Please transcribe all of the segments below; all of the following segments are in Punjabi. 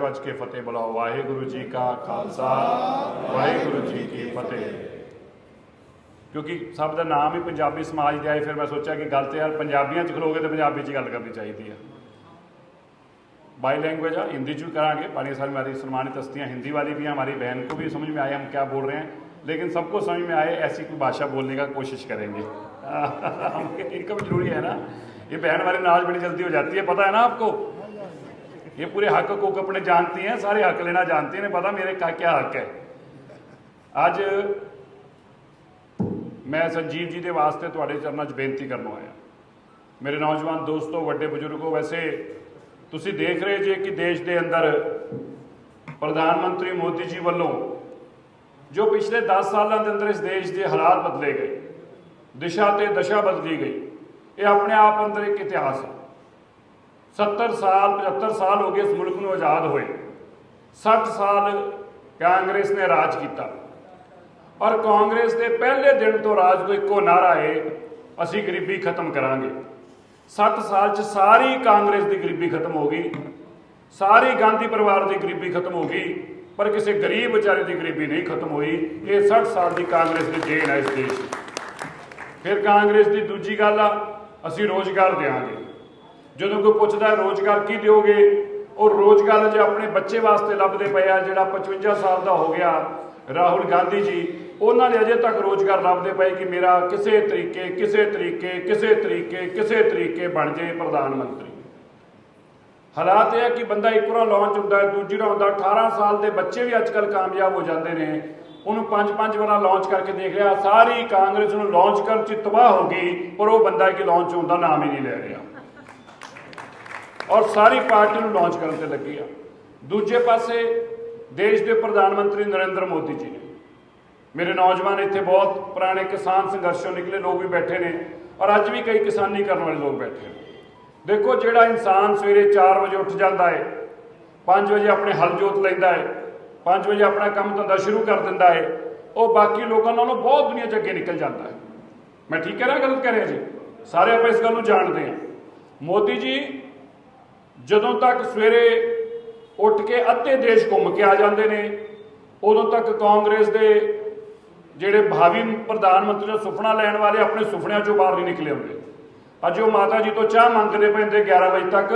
ਵੱਜ ਕੇ ਫਤਿਹ ਬੁਲਾਓ ਵਾਹਿਗੁਰੂ ਜੀ ਕਾ ਖਾਲਸਾ ਵਾਹਿਗੁਰੂ ਜੀ ਕੀ ਫਤਿਹ ਕਿਉਂਕਿ ਸਭ ਦਾ ਨਾਮ ਹੀ ਪੰਜਾਬੀ ਸਮਾਜ ਦਾ ਹੈ ਫਿਰ ਮੈਂ ਸੋਚਿਆ ਕਿ ਗੱਲ ਤੇ ਯਾਰ ਪੰਜਾਬੀਆਂ ਚ ਖਲੋਗੇ ਤੇ ਪੰਜਾਬੀ ਚ ਗੱਲ ਕਰਨੀ ਚਾਹੀਦੀ ਹੈ बाई लैंग्वेज है हिंदी ਚ ਵੀ ਕਰਾਂਗੇ बाकी सारी हमारी सम्मानित हस्तियां हिंदी वाली भी हैं हमारी बहन को भी समझ में आए हम क्या बोल रहे हैं लेकिन सबको समझ में आए ऐसी कोई भाषा बोलने का कोशिश करेंगे इनका भी जरूरी है ना ये बहन वाली नाज बड़ी जल्दी हो जाती है पता है ना आपको ये पूरे हक को अपने जानती हैं सारे हक लेना जानती हैं पता मेरे का क्या हक है ਅੱਜ ਮੈਂ ਸੰਜੀਵ ਜੀ ਦੇ ਵਾਸਤੇ ਤੁਹਾਡੇ ਚਰਨਾਂ 'ਚ ਬੇਨਤੀ ਕਰਨ ਆਇਆ ਮੇਰੇ ਨੌਜਵਾਨ ਦੋਸਤੋ ਵੱਡੇ ਬਜ਼ੁਰਗੋ ਵੈਸੇ ਤੁਸੀਂ ਦੇਖ ਰਹੇ ਜੇ ਕਿ ਦੇਸ਼ ਦੇ ਅੰਦਰ ਪ੍ਰਧਾਨ ਮੰਤਰੀ ਮੋਦੀ ਜੀ ਵੱਲੋਂ ਜੋ ਪਿਛਲੇ 10 ਸਾਲਾਂ ਦੇ ਅੰਦਰ ਇਸ ਦੇਸ਼ ਦੇ ਹਾਲਾਤ ਬਦਲੇ ਗਏ ਦਿਸ਼ਾ ਤੇ ਦਸ਼ਾ ਬਦਲੀ ਗਈ ਇਹ ਆਪਣੇ ਆਪ ਅੰਦਰ ਇੱਕ ਇਤਿਹਾਸ ਹੈ 70 ਸਾਲ 75 ਸਾਲ ਹੋ ਗਏ ਇਸ ਮੁਲਕ ਨੂੰ ਆਜ਼ਾਦ ਹੋਏ। 60 ਸਾਲ ਕਾਂਗਰਸ ਨੇ ਰਾਜ ਕੀਤਾ। ਔਰ ਕਾਂਗਰਸ ਦੇ ਪਹਿਲੇ ਦਿਨ ਤੋਂ ਰਾਜ ਤੋਂ ਇੱਕੋ ਨਾਰਾ ਹੈ, ਅਸੀਂ ਗਰੀਬੀ ਖਤਮ ਕਰਾਂਗੇ। 7 ਸਾਲ ਚ ਸਾਰੀ ਕਾਂਗਰਸ ਦੀ ਗਰੀਬੀ ਖਤਮ ਹੋ ਗਈ। ਸਾਰੀ ਗਾਂਧੀ ਪਰਿਵਾਰ ਦੀ ਗਰੀਬੀ ਖਤਮ ਹੋ ਗਈ, ਪਰ ਕਿਸੇ ਗਰੀਬ ਵਿਚਾਰੇ ਦੀ ਗਰੀਬੀ ਨਹੀਂ ਖਤਮ ਹੋਈ। ਇਹ 60 ਸਾਲ ਦੀ ਕਾਂਗਰਸ ਦੀ ਦੇਣ ਹੈ ਇਸ ਦੇਸ਼ ਫਿਰ ਕਾਂਗਰਸ ਦੀ ਦੂਜੀ ਗੱਲ ਆ, ਅਸੀਂ ਰੋਜ਼ਗਾਰ ਦੇਵਾਂਗੇ ਜਦੋਂ ਕੋਈ ਪੁੱਛਦਾ ਹੈ ਰੋਜ਼ਗਾਰ ਕੀ ਦਿਓਗੇ, ਉਹ ਰੋਜ਼ਗਾਰ ਜੇ ਆਪਣੇ ਬੱਚੇ ਵਾਸਤੇ ਲੱਭਦੇ ਪਏ ਆ, ਜਿਹੜਾ 55 ਸਾਲ ਦਾ ਹੋ ਗਿਆ ਰਾਹੁਲ ਗਾਂਧੀ ਜੀ, ਉਹਨਾਂ ਨੇ ਅਜੇ ਤੱਕ ਰੋਜ਼ਗਾਰ ਲੱਭਦੇ ਪਏ ਕਿ ਮੇਰਾ ਕਿਸੇ ਤਰੀਕੇ ਕਿਸੇ ਤਰੀਕੇ ਕਿਸੇ ਤਰੀਕੇ ਕਿਸੇ ਤਰੀਕੇ ਬਣ ਜੇ ਪ੍ਰਧਾਨ ਮੰਤਰੀ। ਹਾਲਾਤ ਇਹ ਹੈ ਕਿ ਬੰਦਾ ਇੱਕ ਵਾਰ ਲਾਂਚ ਹੁੰਦਾ ਹੈ, ਦੂਜੀ ਵਾਰ ਹੁੰਦਾ 18 ਸਾਲ ਦੇ ਬੱਚੇ ਵੀ ਅੱਜਕੱਲ ਕਾਮਯਾਬ ਹੋ ਜਾਂਦੇ ਨੇ। ਉਹਨੂੰ ਪੰਜ ਪੰਜ ਵਾਰਾਂ ਲਾਂਚ ਕਰਕੇ ਦੇਖ ਰਿਹਾ, ਸਾਰੀ ਕਾਂਗਰਸ ਨੂੰ ਲਾਂਚ ਕਰਨ ਚ ਤਬਾਹ ਹੋ ਗਈ, ਪਰ ਉਹ ਬੰਦਾ ਕਿ ਲਾਂਚ ਹੋਣ ਦਾ ਨਾਮ ਹੀ ਨਹੀਂ ਲੈ ਰਿਹਾ। ਔਰ ਸਾਰੀ ਪਾਰਟੀ ਨੂੰ ਲਾਂਚ ਕਰਨ ਤੇ ਲੱਗੀ ਆ। ਦੂਜੇ ਪਾਸੇ ਦੇਸ਼ ਦੇ ਪ੍ਰਧਾਨ ਮੰਤਰੀ ਨਰਿੰਦਰ ਮੋਦੀ ਜੀ ਨੇ। ਮੇਰੇ ਨੌਜਵਾਨ ਇੱਥੇ ਬਹੁਤ ਪੁਰਾਣੇ ਕਿਸਾਨ ਸੰਘਰਸ਼ੋਂ ਨਿਕਲੇ, ਲੋਕ ਵੀ ਬੈਠੇ ਨੇ ਔਰ ਅੱਜ ਵੀ ਕਈ ਕਿਸਾਨੀ ਕਰਨ ਵਾਲੇ ਲੋਕ ਬੈਠੇ ਨੇ। ਦੇਖੋ ਜਿਹੜਾ ਇਨਸਾਨ ਸਵੇਰੇ 4 ਵਜੇ ਉੱਠ ਜਾਂਦਾ ਹੈ 5 ਵਜੇ ਆਪਣੇ ਹਲ ਜੋਤ ਲੈਂਦਾ ਹੈ 5 ਵਜੇ ਆਪਣਾ ਕੰਮ ਧੰਦਾ ਸ਼ੁਰੂ ਕਰ ਦਿੰਦਾ ਹੈ ਉਹ ਬਾਕੀ ਲੋਕਾਂ ਨਾਲੋਂ ਬਹੁਤ ਦੁਨੀਆ 'ਚ ਅੱਗੇ ਨਿਕਲ ਜਾਂਦਾ ਹੈ ਮੈਂ ਠੀਕ ਕਹਿ ਰਿਹਾ, ਗਲਤ ਕਹਿ ਰਿਹਾ ਜੀ? ਸਾਰੇ ਆਪਾਂ ਇਸ ਗੱਲ ਨੂੰ ਜਾਣਦੇ ਹਾਂ। ਮੋਦੀ ਜੀ ਜਦੋਂ ਤੱਕ ਸਵੇਰੇ ਉੱਠ ਕੇ ਅੱਧੇ ਦੇਸ਼ ਘੁੰਮ ਕੇ ਆ ਜਾਂਦੇ ਨੇ, ਉਦੋਂ ਤੱਕ ਕਾਂਗਰਸ ਦੇ ਜਿਹੜੇ ਭਾਵੀ ਪ੍ਰਧਾਨ ਮੰਤਰੀ ਦਾ ਸੁਪਨਾ ਲੈਣ ਵਾਲੇ ਆਪਣੇ ਸੁਪਨਿਆਂ ਚੋਂ ਬਾਹਰ ਨਹੀਂ ਨਿਕਲੇ ਹੁੰਦੇ। ਅੱਜ ਉਹ ਮਾਤਾ ਜੀ ਤੋਂ ਚਾਹ ਮੰਗਦੇ ਪੈਂਦੇ 11 ਵਜੇ ਤੱਕ,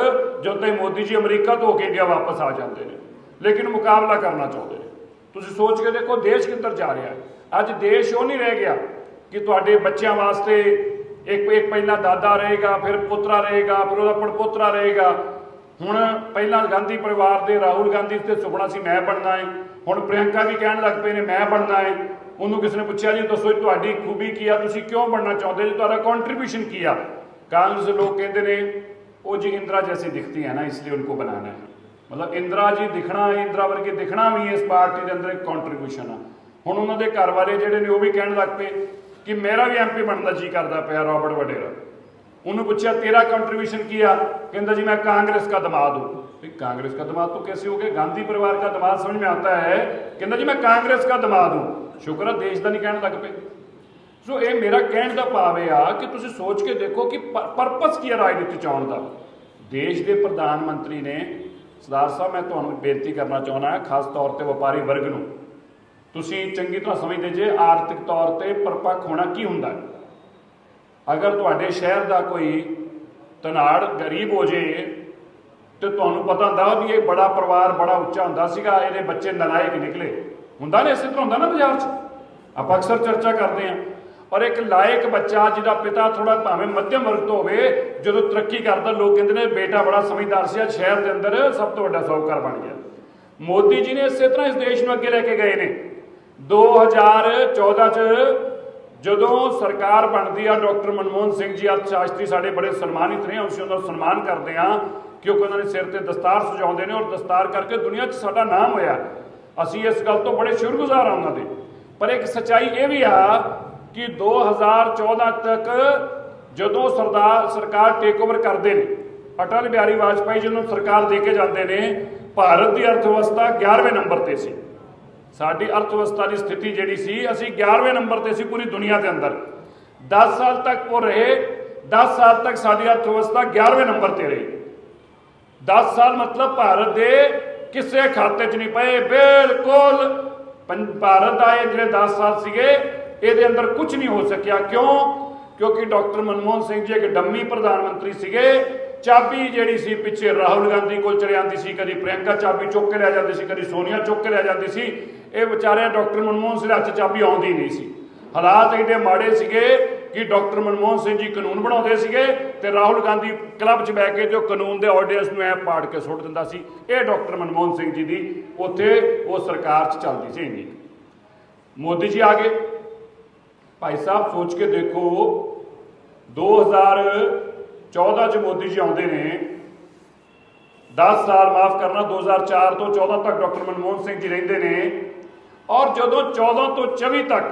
ਜਦੋਂ ਤੱਕ ਮੋਦੀ ਜੀ ਅਮਰੀਕਾ ਤੋਂ ਹੋ ਕੇ ਗਿਆ ਵਾਪਸ ਆ ਜਾਂਦੇ ਨੇ। ਲੇਕਿਨ ਮੁਕਾਬਲਾ ਕਰਨਾ ਚਾਹੁੰਦੇ ਨੇ। ਤੁਸੀਂ ਸੋਚ ਕੇ ਦੇਖੋ, ਦੇਸ਼ ਕਿੱਧਰ ਜਾ ਰਿਹਾ ਹੈ। ਅੱਜ ਦੇਸ਼ ਉਹ ਨਹੀਂ ਰਹਿ ਗਿਆ ਕਿ ਤੁਹਾਡੇ ਬੱਚਿਆਂ ਵਾਸਤੇ ਇੱਕ ਇੱਕ ਪਹਿਲਾਂ ਦਾਦਾ ਰਹੇਗਾ, ਫਿਰ ਪੁੱਤਰਾ ਰਹੇਗਾ, ਫਿਰ ਉਹਦਾ ਪੜਪੋਤਰਾ ਰਹੇਗਾ। ਹੁਣ ਪਹਿਲਾਂ ਗਾਂਧੀ ਪਰਿਵਾਰ ਦੇ ਰਾਹੁਲ ਗਾਂਧੀ ਤੇ ਸੁਪਨਾ ਸੀ ਮੈਂ ਬਣਨਾ ਹੈ ਹੁਣ ਪ੍ਰਿਅੰਕਾ ਵੀ ਕਹਿਣ ਲੱਗ ਪਏ ਨੇ ਮੈਂ ਬਣਨਾ ਹੈ ਉਹਨੂੰ ਕਿਸੇ ਨੇ ਪੁੱਛਿਆ ਜੀ, ਦੱਸੋ ਤੁਹਾਡੀ ਖੂਬੀ ਕੀ ਆ? ਤੁਸੀਂ ਕਿਉਂ ਬਣਨਾ ਚਾਹੁੰਦੇ ਜੀ? ਤੁਹਾਡਾ ਕੰਟਰੀਬਿਊਸ਼ਨ ਕੀ ਆ? ਕਾਂਗਰਸ ਲੋਕ ਕਹਿੰਦੇ ਨੇ, ਉਹ ਜੀ ਇੰਦਰਾ ਜੈਸੀ ਦਿਖਦੀ ਹੈ ਨਾ, ਇਸ ਲਈ ਉਹਨੂੰ ਬਣਾਣਾ ਹੈ। ਮਤਲਬ ਇੰਦਰਾ ਜੀ ਦਿਖਣਾ ਹੈ ਇੰਦਰਾ ਵਰਗੇ ਦਿਖਣਾ ਵੀ ਇਸ ਪਾਰਟੀ ਦੇ ਅੰਦਰ ਇੱਕ ਕੰਟਰੀਬਿਊਸ਼ਨ ਆ। ਹੁਣ ਉਹਨਾਂ ਦੇ ਘਰ ਵਾਲੇ ਜਿਹੜੇ ਨੇ ਉਹ ਵੀ ਕਹਿਣ ਲੱਗ ਪਏ ਕਿ ਮੇਰਾ ਵੀ ਐਮਪੀ ਬਣਨ ਦਾ ਜੀ ਕਰਦਾ ਪਿਆ, ਰੌਬਰਟ ਵਡੇਰਾ। ਉਹਨੂੰ ਪੁੱਛਿਆ तेरा कंट्रीब्यूशन किया कहता जी मैं कांग्रेस का दमाद हूँ भाई कांग्रेस का दमाद तो कैसे हो गए गांधी परिवार का दमाद समझ में आता है कहता जी मैं कांग्रेस का दमाद हूँ ਸ਼ੁਕਰ ਹੈ ਦੇਸ਼ ਦਾ ਨਹੀਂ ਕਹਿਣ ਲੱਗ ਪਏ ਸੋ ਇਹ ਮੇਰਾ ਕਹਿਣ ਦਾ ਭਾਵ ਇਹ ਆ ਕਿ ਤੁਸੀਂ ਸੋਚ ਕੇ ਦੇਖੋ ਕਿ ਪਰਪਸ ਕੀ ਹੈ ਰਾਜਨੀਤੀ ਚ ਆਉਣ ਦਾ ਦੇਸ਼ ਦੇ ਪ੍ਰਧਾਨ ਮੰਤਰੀ ਨੇ ਸਰਦਾਰ ਸਾਹਿਬ ਮੈਂ ਤੁਹਾਨੂੰ ਬੇਨਤੀ ਕਰਨਾ ਚਾਹੁੰਦਾ ਹਾਂ ਖਾਸ ਤੌਰ ਤੇ ਵਪਾਰੀ ਵਰਗ ਨੂੰ ਤੁਸੀਂ ਚੰਗੀ ਤਰ੍ਹਾਂ ਸਮਝਦੇ ਜੇ ਆਰਥਿਕ ਤੌਰ ਤੇ ਪਰਪੱਕ ਹੋਣਾ ਕੀ ਹੁੰਦਾ ਹੈ ਅਗਰ ਤੁਹਾਡੇ ਸ਼ਹਿਰ ਦਾ ਕੋਈ ਤਨਾੜ ਗਰੀਬ ਹੋ ਜੇ, ਤੇ ਤੁਹਾਨੂੰ ਪਤਾ ਹੁੰਦਾ ਵੀ ਇਹ ਬੜਾ ਪਰਿਵਾਰ ਬੜਾ ਉੱਚਾ ਹੁੰਦਾ ਸੀਗਾ, ਇਹਦੇ ਬੱਚੇ ਨਲਾਇਕ ਨਿਕਲੇ। ਹੁੰਦਾ ਨੇ ਇਸੇ ਤਰ੍ਹਾਂ ਹੁੰਦਾ ਨਾ ਬਾਜ਼ਾਰ 'ਚ? ਆਪਾਂ ਅਕਸਰ ਚਰਚਾ ਕਰਦੇ ਆਂ ਔਰ ਇੱਕ ਲਾਇਕ ਬੱਚਾ ਜਿਹਦਾ ਪਿਤਾ ਥੋੜਾ ਭਾਵੇਂ ਮੱਧਮ ਵਰਗ ਤੋਂ ਹੋਵੇ, ਜਦੋਂ ਤਰੱਕੀ ਕਰਦਾ, ਲੋਕ ਕਹਿੰਦੇ ਨੇ, ਬੇਟਾ ਬੜਾ ਸਮਝਦਾਰ ਸੀ, ਅੱਜ ਸ਼ਹਿਰ ਦੇ ਅੰਦਰ ਸਭ ਤੋਂ ਵੱਡਾ ਸੌਕਰ ਬਣ ਗਿਆ। ਮੋਦੀ ਜੀ ਨੇ ਇਸੇ ਤਰ੍ਹਾਂ ਇਸ ਦੇਸ਼ ਨੂੰ ਅੱਗੇ ਲੈ ਕੇ ਗਏ ਨੇ। 2014 ਚ ਜਦੋਂ ਸਰਕਾਰ ਬਣਦੀ ਆ, ਡਾਕਟਰ ਮਨਮੋਹਨ ਸਿੰਘ ਜੀ ਅਰਥਸ਼ਾਸਤਰੀ ਸਾਡੇ ਬੜੇ ਸਨਮਾਨਿਤ ਨੇ, ਅਸੀਂ ਉਹਨਾਂ ਦਾ ਸਨਮਾਨ ਕਰਦੇ ਆ ਕਿਉਂਕਿ ਉਹਨਾਂ ਨੇ ਸਿਰ ਤੇ ਦਸਤਾਰ ਸਜਾਉਂਦੇ ਨੇ ਔਰ ਦਸਤਾਰ ਕਰਕੇ ਦੁਨੀਆ 'ਚ ਸਾਡਾ ਨਾਮ ਹੋਇਆ। ਅਸੀਂ ਇਸ ਗੱਲ ਤੋਂ ਬੜੇ ਸ਼ੁਕਰਗੁਜ਼ਾਰ ਆ ਉਹਨਾਂ ਦੇ। ਪਰ ਇੱਕ ਸਚਾਈ ਇਹ ਵੀ ਆ ਕਿ 2014 ਤੱਕ ਜਦੋਂ ਸਰਦਾਰ, ਸਰਕਾਰ ਟੇਕ ਓਵਰ ਕਰਦੇ ਨੇ, ਅਟਲ ਬਿਹਾਰੀ ਵਾਜਪਾਈ ਜੀ ਨੂੰ ਸਰਕਾਰ ਦੇ ਕੇ ਜਾਂਦੇ ਨੇ, ਭਾਰਤ ਦੀ ਅਰਥ ਵਿਵਸਥਾ 11ਵੇਂ ਨੰਬਰ ਤੇ ਸੀ। ਸਾਡੀ ਅਰਥ ਵਿਵਸਥਾ ਦੀ ਸਥਿਤੀ ਜਿਹੜੀ ਸੀ, ਅਸੀਂ 11ਵੇਂ ਨੰਬਰ ਤੇ ਸੀ ਪੂਰੀ ਦੁਨੀਆ ਦੇ ਅੰਦਰ। 10 ਸਾਲ ਤੱਕ ਉਹ ਰਹੇ 10 ਸਾਲ ਤੱਕ ਸਾਡੀ ਅਰਥ ਵਿਵਸਥਾ 11ਵੇਂ ਨੰਬਰ ਤੇ ਰਹੀ। 10 ਸਾਲ ਮਤਲਬ ਭਾਰਤ ਦੇ ਕਿਸੇ ਖਾਤੇ 'ਚ ਨਹੀਂ ਪਏ, ਬਿਲਕੁਲ ਪੰ- ਭਾਰਤ ਦਾ ਇਹ ਜਿਹੜੇ 10 ਸਾਲ ਸੀਗੇ, ਇਹਦੇ ਅੰਦਰ ਕੁਝ ਨਹੀਂ ਹੋ ਸਕਿਆ। ਕਿਉਂ? ਕਿਉਂਕਿ ਡਾਕਟਰ ਮਨਮੋਹਨ ਸਿੰਘ ਜੀ ਇੱਕ ਡੰਮੀ ਪ੍ਰਧਾਨ ਮੰਤਰੀ ਸੀਗੇ ਚਾਬੀ ਜਿਹੜੀ ਸੀ ਪਿੱਛੇ ਰਾਹੁਲ ਗਾਂਧੀ ਕੋਲ ਚਲੇ ਜਾਂਦੀ ਸੀ, ਕਦੀ ਪ੍ਰਿਯੰਕਾ ਚਾਬੀ ਚੁੱਕ ਕੇ ਲੈ ਜਾਂਦੀ ਸੀ, ਕਦੀ ਸੋਨੀਆ ਚੁੱਕ ਕੇ ਲੈ ਜਾਂਦੀ ਸੀ। ਇਹ ਵਿਚਾਰਿਆਂ ਡਾਕਟਰ ਮਨਮੋਹਨ ਸਿੰਘ ਦੇ ਹੱਥ ਚਾਬੀ ਆਉਂਦੀ ਨਹੀਂ ਸੀ। ਹਾਲਾਤ ਐਡੇ ਮਾੜੇ ਸੀਗੇ ਕਿ ਡਾਕਟਰ ਮਨਮੋਹਨ ਸਿੰਘ ਜੀ ਕਾਨੂੰਨ ਬਣਾਉਂਦੇ ਸੀਗੇ ਤੇ ਰਾਹੁਲ ਗਾਂਧੀ ਕਲੱਬ 'ਚ ਬਹਿ ਕੇ ਜੋ ਕਾਨੂੰਨ ਦੇ ਆਰਡੀਨੈਂਸ ਨੂੰ ਐ ਪਾੜ ਕੇ ਸੁੱਟ ਦਿੰਦਾ ਸੀ। ਇਹ ਡਾਕਟਰ ਮਨਮੋਹਨ ਸਿੰਘ ਜੀ ਦੀ ਉੱਥੇ ਉਹ ਸਰਕਾਰ 'ਚ ਚੱਲਦੀ ਸੀ ਇੰਨੀ। ਮੋਦੀ ਜੀ ਆ ਗਏ। ਭਾਈ ਸਾਹਿਬ ਸੋਚ ਕੇ ਦੇਖੋ 2014 ਚ ਮੋਦੀ ਜੀ ਆਉਂਦੇ ਨੇ। 10 ਸਾਲ ਮਾਫ ਕਰਨਾ 2004 ਤੋਂ 14 ਤੱਕ ਡਾਕਟਰ ਮਨਮੋਹਨ ਸਿੰਘ ਜੀ ਰਹਿੰਦੇ ਨੇ। ਔਰ ਜਦੋਂ 14 ਤੋਂ 24 ਤੱਕ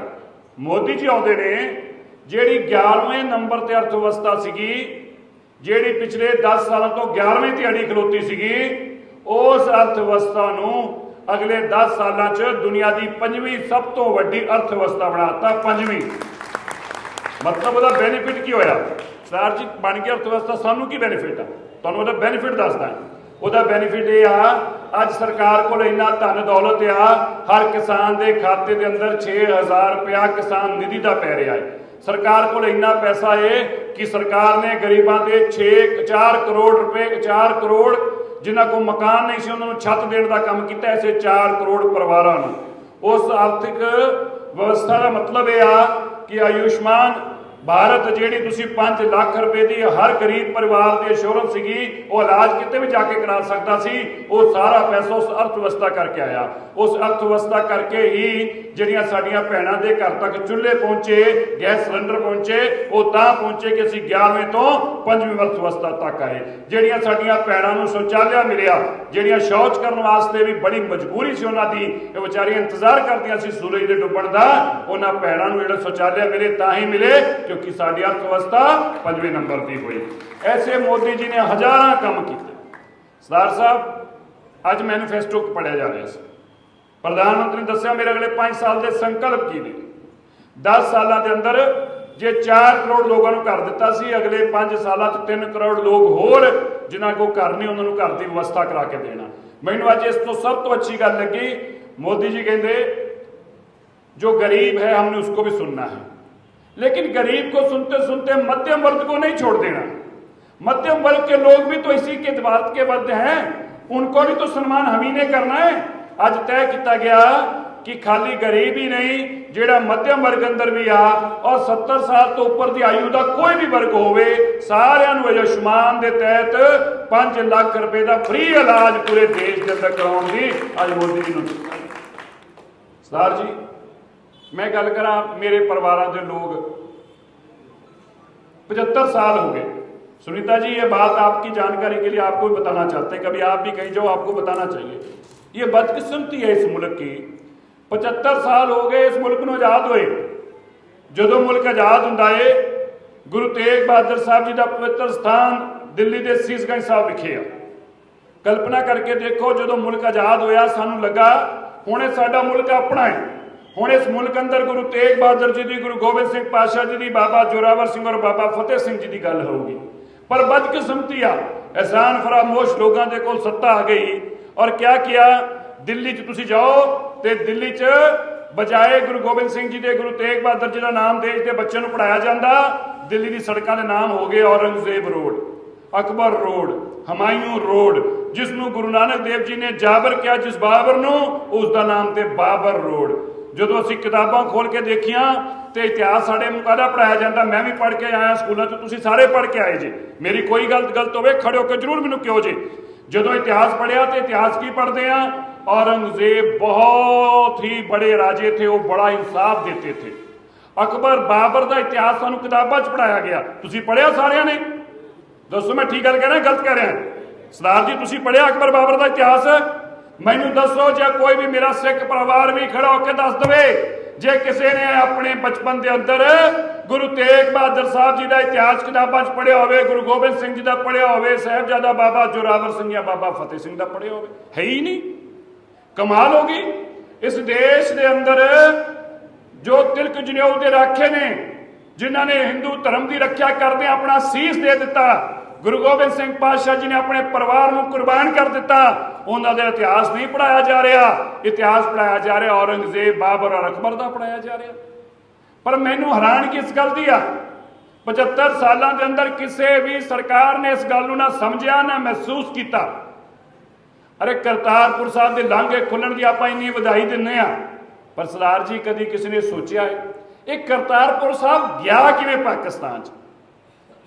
ਮੋਦੀ ਜੀ ਆਉਂਦੇ ਨੇ, ਜਿਹੜੀ 11ਵੇਂ ਨੰਬਰ ਤੇ ਅਰਥ ਵਿਵਸਥਾ ਸੀਗੀ, ਜਿਹੜੀ ਪਿਛਲੇ 10 ਸਾਲਾਂ ਤੋਂ 11ਵੇਂ ਤੇ ਅੜੀ ਖਲੋਤੀ ਸੀਗੀ, ਉਸ ਅਰਥ ਵਿਵਸਥਾ ਨੂੰ ਅਗਲੇ 10 ਸਾਲਾਂ 'ਚ ਦੁਨੀਆ ਦੀ ਪੰਜਵੀਂ ਸਭ ਤੋਂ ਵੱਡੀ ਅਰਥ ਵਿਵਸਥਾ ਬਣਾਤਾ, ਪੰਜਵੀਂ। ਮਤਲਬ ਉਹਦਾ ਬੈਨੀਫਿਟ ਕੀ ਹੋਇਆ? ਸਰ ਜੀ ਬਣ ਕੇ ਅਰਥ ਵਿਵਸਥਾ ਸਾਨੂੰ ਕੀ ਬੈਨੀਫਿਟ ਆ? ਤੁਹਾਨੂੰ ਉਹਦਾ ਬੈਨੀਫਿਟ ਦੱਸਦਾ ਉਹਦਾ ਬੈਨੀਫਿਟ ਇਹ ਆ, ਅੱਜ ਸਰਕਾਰ ਕੋਲ ਇੰਨਾ ਧਨ ਦੌਲਤ ਆ, ਹਰ ਕਿਸਾਨ ਦੇ ਖਾਤੇ ਦੇ ਅੰਦਰ 6000 ਰੁਪਇਆ ਕਿਸਾਨ ਨਿਧੀ ਦਾ ਪੈ ਰਿਹਾ ਹੈ। ਸਰਕਾਰ ਕੋਲ ਇੰਨਾ ਪੈਸਾ ਏ ਕਿ ਸਰਕਾਰ ਨੇ ਗਰੀਬਾਂ ਦੇ 6 4 ਕਰੋੜ ਰੁਪਏ 4 ਕਰੋੜ ਜਿਨ੍ਹਾਂ ਕੋਲ ਮਕਾਨ ਨਹੀਂ ਸੀ, ਉਹਨਾਂ ਨੂੰ ਛੱਤ ਦੇਣ ਦਾ ਕੰਮ ਕੀਤਾ, ਐਸੇ 4 ਕਰੋੜ ਪਰਿਵਾਰਾਂ ਨੂੰ। ਉਸ ਆਰਥਿਕ ਵਿਵਸਥਾ ਦਾ ਮਤਲਬ ਇਹ ਆ ਕਿ ਆਯੁਸ਼ਮਾਨ ਭਾਰਤ ਜਿਹੜੀ ਤੁਸੀਂ 5 ਲੱਖ ਰੁਪਏ ਦੀ ਹਰ ਗਰੀਬ ਪਰਿਵਾਰ ਦੀ ਇੰਸ਼ੋਰੈਂਸ ਸੀਗੀ, ਉਹ ਇਲਾਜ ਕਿਤੇ ਵੀ ਜਾ ਕੇ ਕਰਾ ਸਕਦਾ ਸੀ, ਉਹ ਸਾਰਾ ਪੈਸਾ ਉਸ ਅਰਥ ਕਰਕੇ ਆਇਆ। ਉਸ ਅਰਥ ਕਰਕੇ ਹੀ ਜਿਹੜੀਆਂ ਸਾਡੀਆਂ ਭੈਣਾਂ ਦੇ ਘਰ ਤੱਕ ਚੁੱਲ੍ਹੇ ਪਹੁੰਚੇ, ਗੈਸ ਸਿਲੰਡਰ ਪਹੁੰਚੇ, ਉਹ ਤਾਂ ਪਹੁੰਚੇ ਕਿ ਅਸੀਂ 11ਵੇਂ ਤੋਂ 5ਵੀਂ ਅਰਥ ਵਿਵਸਥਾ ਤੱਕ ਆਏ। ਜਿਹੜੀਆਂ ਸਾਡੀਆਂ ਭੈਣਾਂ ਨੂੰ ਸ਼ੌਚਾਲਿਆ ਮਿਲਿਆ ਜਿਹੜੀਆਂ ਸ਼ੌਚ ਕਰਨ ਵਾਸਤੇ ਵੀ ਬੜੀ ਮਜਬੂਰੀ ਸੀ ਉਹਨਾਂ ਦੀ, ਇਹ ਵਿਚਾਰੀਆਂ ਇੰਤਜ਼ਾਰ ਕਰਦੀਆਂ ਸੀ ਸੂਰਜ ਦੇ ਡੁੱਬਣ ਦਾ, ਉਹਨਾਂ ਭੈਣਾਂ ਨੂੰ ਜਿਹੜਾ ਸ਼ੌਚਾਲਿਆ ਮਿਲੇ ਤਾਂ ਹੀ ਮਿਲੇ, ਕਿਉਂਕਿ ਸਾਡੀ ਅਰਥ ਵਿਵਸਥਾ ਪੰਜਵੇਂ ਨੰਬਰ ਦੀ ਹੋਈ। ਐਸੇ ਮੋਦੀ ਜੀ ਨੇ ਹਜ਼ਾਰਾਂ ਕੰਮ ਕੀਤੇ। ਸਰਦਾਰ ਸਾਹਿਬ, ਅੱਜ ਮੈਨੀਫੈਸਟੋ ਪੜਿਆ ਜਾ ਰਿਹਾ ਸੀ। ਪ੍ਰਧਾਨ ਮੰਤਰੀ ਨੇ ਦੱਸਿਆ, ਮੇਰੇ ਅਗਲੇ 5 ਸਾਲ ਦੇ ਸੰਕਲਪ ਕੀ ਨੇ? 10 ਸਾਲਾਂ ਦੇ ਅੰਦਰ ਜੇ 4 ਕਰੋੜ ਲੋਕਾਂ ਨੂੰ ਕਰ ਦਿੱਤਾ ਸੀ, ਅਗਲੇ 5 ਸਾਲਾਂ 'ਚ 3 ਕਰੋੜ ਲੋਕ ਹੋਰ ਜਿਨ੍ਹਾਂ ਕੋ ਘਰ ਨਹੀਂ ਉਹਨਾਂ ਨੂੰ ਘਰ ਦੀ ਵਿਵਸਥਾ ਕਰਾ ਕੇ ਦੇਣਾ ਮੈਨੂੰ ਅੱਜ ਇਸ ਤੋਂ ਸਭ ਤੋਂ ਅੱਛੀ ਗੱਲ ਲੱਗੀ ਮੋਦੀ ਜੀ ਕਹਿੰਦੇ जो गरीब है हमने उसको भी सुनना है लेकिन गरीब को सुनते सुनते मध्यम वर्ग को नहीं छोड़ देना मध्यम वर्ग के लोग भी तो इसी के बात के बद्ध हैं उनको भी तो सम्मान हम ही ने करना है ਅੱਜ ਤੈਅ ਕੀਤਾ ਗਿਆ ਕਿ ਖਾਲੀ ਗਰੀਬ ਹੀ ਨਹੀਂ ਜਿਹੜਾ ਮੱਧਮ ਵਰਗ ਅੰਦਰ ਵੀ ਆ ਔਰ 70 ਸਾਲ ਤੋਂ ਉੱਪਰ ਦੀ ਆਯੂ ਦਾ ਕੋਈ ਵੀ ਵਰਗ ਹੋਵੇ ਸਾਰਿਆਂ ਨੂੰ ਆਯੁਸ਼ਮਾਨ ਦੇ ਤਹਿਤ 5 ਲੱਖ ਰੁਪਏ ਦਾ ਫ੍ਰੀ ਇਲਾਜ ਪੂਰੇ ਦੇਸ਼ ਦੇ ਅੰਦਰ ਕਰਾਉਣ ਦੀ ਅੱਜ ਮੋਦੀ ਜੀ ਨੂੰ ਸਰਦਾਰ ਜੀ मैं गल करा मेरे परिवार के लोग पचहत्तर साल हो गए सुनीता जी ये बात आपकी जानकारी के लिए आपको भी बताना चाहते हैं कभी आप भी कहीं जाओ आपको बताना चाहिए ये बदकिस्मती है इस मुल्क की 75 ਸਾਲ ਹੋ ਗਏ ਇਸ ਮੁਲਕ ਨੂੰ ਆਜ਼ਾਦ ਹੋਏ। ਜਦੋਂ ਮੁਲਕ ਆਜ਼ਾਦ ਹੁੰਦਾ ਏ, ਗੁਰੂ ਤੇਗ ਬਹਾਦਰ ਸਾਹਿਬ ਜੀ ਦਾ ਪਵਿੱਤਰ ਸਥਾਨ ਦਿੱਲੀ ਦੇ ਸੀਸਗੰਜ ਸਾਹਿਬ ਵਿਖੇ ਆ। ਕਲਪਨਾ ਕਰਕੇ ਦੇਖੋ, ਜਦੋਂ ਮੁਲਕ ਆਜ਼ਾਦ ਹੋਇਆ, ਸਾਨੂੰ ਲੱਗਾ, ਹੁਣ ਇਹ ਸਾਡਾ ਮੁਲਕ ਆਪਣਾ ਹੈ ਹੁਣ ਇਸ ਮੁਲਕ ਅੰਦਰ ਗੁਰੂ ਤੇਗ ਬਹਾਦਰ ਜੀ ਦੀ, ਗੁਰੂ ਗੋਬਿੰਦ ਸਿੰਘ ਪਾਸ਼ਾ ਜੀ ਦੀ, ਬਾਬਾ ਜੋਰਾਵਰ ਸਿੰਘ ਔਰ ਬਾਬਾ ਫਤਿਹ ਸਿੰਘ ਜੀ ਦੀ ਗੱਲ ਹੋਊਗੀ। ਪਰ ਬਦਕਿਸਮਤੀ ਆ, ਅਹਿਸਾਨ ਫਰਾਮੋਸ਼ ਲੋਕਾਂ ਦੇ ਕੋਲ ਸੱਤਾ ਆ ਗਈ ਔਰ ਕਿਆ ਕਿਆ ਦਿੱਲੀ 'ਚ ਤੁਸੀਂ ਜਾਓ ਤੇ ਦਿੱਲੀ 'ਚ ਬਜਾਏ ਗੁਰੂ ਗੋਬਿੰਦ ਸਿੰਘ ਜੀ ਦੇ ਗੁਰੂ ਤੇਗ ਬਹਾਦਰ ਜੀ ਦਾ ਨਾਮ ਦੇਸ਼ ਦੇ ਬੱਚਿਆਂ ਨੂੰ ਪੜਾਇਆ ਜਾਂਦਾ, ਦਿੱਲੀ ਦੀ ਸੜਕਾਂ ਦੇ ਨਾਮ ਹੋ ਗਏ Aurangzeb road, Akbar road Humayun road ਜਿਸ ਨੂੰ ਗੁਰੂ ਨਾਨਕ ਦੇਵ ਜੀ ਨੇ ਜਾਬਰ ਕਿਹਾ, ਜਿਸ ਬਾਬਰ ਨੂੰ ਉਸ ਦਾ ਨਾਮ ਤੇ ਬਾਬਰ ਰੋਡ। ਜਦੋਂ ਅਸੀਂ ਕਿਤਾਬਾਂ ਖੋਲ ਕੇ ਦੇਖੀਆਂ ਤੇ ਇਤਿਹਾਸ ਸਾਡੇ ਮੁਕਾਦਾ ਪੜਾਇਆ ਜਾਂਦਾ, ਮੈਂ ਵੀ ਪੜ੍ਹ ਕੇ ਆਇਆ ਸਕੂਲਾਂ 'ਚ, ਤੁਸੀਂ ਸਾਰੇ ਪੜ੍ਹ ਕੇ ਆਏ ਜੀ। ਮੇਰੀ ਕੋਈ ਗਲਤ ਗਲਤ ਹੋਵੇ ਖੜੇ ਹੋ ਕੇ ਜਰੂਰ ਮੈਨੂੰ ਕਿਉਂ ਜੇ। ਜਦੋਂ ਇਤਿਹਾਸ ਪੜਿਆ ਤੇ ਇਤਿਹਾਸ ਕੀ ਪੜ੍ਹਦੇ ਆ? औरंगजेब बहुत ही बड़े राजे थे वो बड़ा इंसाफ देते थे ਅਕਬਰ ਬਾਬਰ ਦਾ ਇਤਿਹਾਸ ਸਾਨੂੰ ਕਿਤਾਬਾਂ 'ਚ ਪੜਾਇਆ ਗਿਆ ਤੁਸੀਂ ਪੜਿਆ ਸਾਰਿਆਂ ਨੇ ਦੱਸੋ ਮੈਂ ਠੀਕ ਗੱਲ ਕਹਿ ਰਿਹਾ ਗਲਤ ਕਹਿ ਰਿਹਾ ਸਰਦਾਰ ਜੀ ਤੁਸੀਂ ਪੜਿਆ ਅਕਬਰ ਬਾਬਰ ਦਾ ਇਤਿਹਾਸ ਮੈਨੂੰ ਦੱਸੋ ਜੇ ਕੋਈ ਵੀ ਮੇਰਾ ਸਿੱਖ ਪਰਿਵਾਰ ਵੀ ਖੜਾ ਹੋ ਕੇ ਦੱਸ ਦਵੇ ਜੇ ਕਿਸੇ ਨੇ ਆਪਣੇ ਬਚਪਨ ਦੇ ਅੰਦਰ ਗੁਰੂ ਤੇਗ ਬਹਾਦਰ ਸਾਹਿਬ ਜੀ ਦਾ ਇਤਿਹਾਸ ਕਿਤਾਬਾਂ 'ਚ ਪੜਿਆ ਹੋਵੇ ਗੁਰੂ ਗੋਬਿੰਦ ਸਿੰਘ ਜੀ ਦਾ ਪੜਿਆ ਹੋਵੇ ਸਾਹਿਬਜ਼ਾਦਾ ਬਾਬਾ ਜੋਰਾਵਰ ਸਿੰਘ ਜਾਂ ਬਾਬਾ ਫਤਿਹ ਸਿੰਘ ਦਾ ਪੜਿਆ ਹੋਵੇ ਹੈ ਹੀ ਨਹੀਂ ਕਮਾਲ ਹੋ ਗਈ। ਇਸ ਦੇਸ਼ ਦੇ ਅੰਦਰ ਜੋ ਤਿਲਕ ਜਨੇਊ ਦੇ ਰਾਖੇ ਨੇ, ਜਿਨ੍ਹਾਂ ਨੇ ਹਿੰਦੂ ਧਰਮ ਦੀ ਰੱਖਿਆ ਕਰਦੇ ਆਪਣਾ ਸੀਸ ਦੇ ਦਿੱਤਾ, ਗੁਰੂ ਗੋਬਿੰਦ ਸਿੰਘ ਪਾਤਸ਼ਾਹ ਜੀ ਨੇ ਆਪਣੇ ਪਰਿਵਾਰ ਨੂੰ ਕੁਰਬਾਨ ਕਰ ਦਿੱਤਾ, ਉਹਨਾਂ ਦਾ ਇਤਿਹਾਸ ਨਹੀਂ ਪੜਾਇਆ ਜਾ ਰਿਹਾ। ਇਤਿਹਾਸ ਪੜਾਇਆ ਜਾ ਰਿਹਾ, ਔਰੰਗਜ਼ੇਬ, ਬਾਬਰ ਔਰ ਅਕਬਰ ਦਾ ਪੜਾਇਆ ਜਾ ਰਿਹਾ। ਪਰ ਮੈਨੂੰ ਹੈਰਾਨਗੀ ਇਸ ਗੱਲ ਦੀ ਆ? 75 ਸਾਲਾਂ ਦੇ ਅੰਦਰ ਕਿਸੇ ਵੀ ਸਰਕਾਰ ਨੇ ਇਸ ਗੱਲ ਨੂੰ ਨਾ ਸਮਝਿਆ, ਨਾ ਮਹਿਸੂਸ ਕੀਤਾ। ਅਰੇ ਕਰਤਾਰਪੁਰ ਸਾਹਿਬ ਦੇ ਲਾਂਘੇ ਖੁੱਲਣ ਦੀ ਆਪਾਂ ਇੰਨੀ ਵਧਾਈ ਦਿੰਨੇ ਆ। ਪਰ ਸਰਦਾਰ ਜੀ, ਕਦੀ ਕਿਸੇ ਨੇ ਸੋਚਿਆ ਹੈ, ਇਹ ਕਰਤਾਰਪੁਰ ਸਾਹਿਬ ਗਿਆ ਕਿਵੇਂ ਪਾਕਿਸਤਾਨ 'ਚ?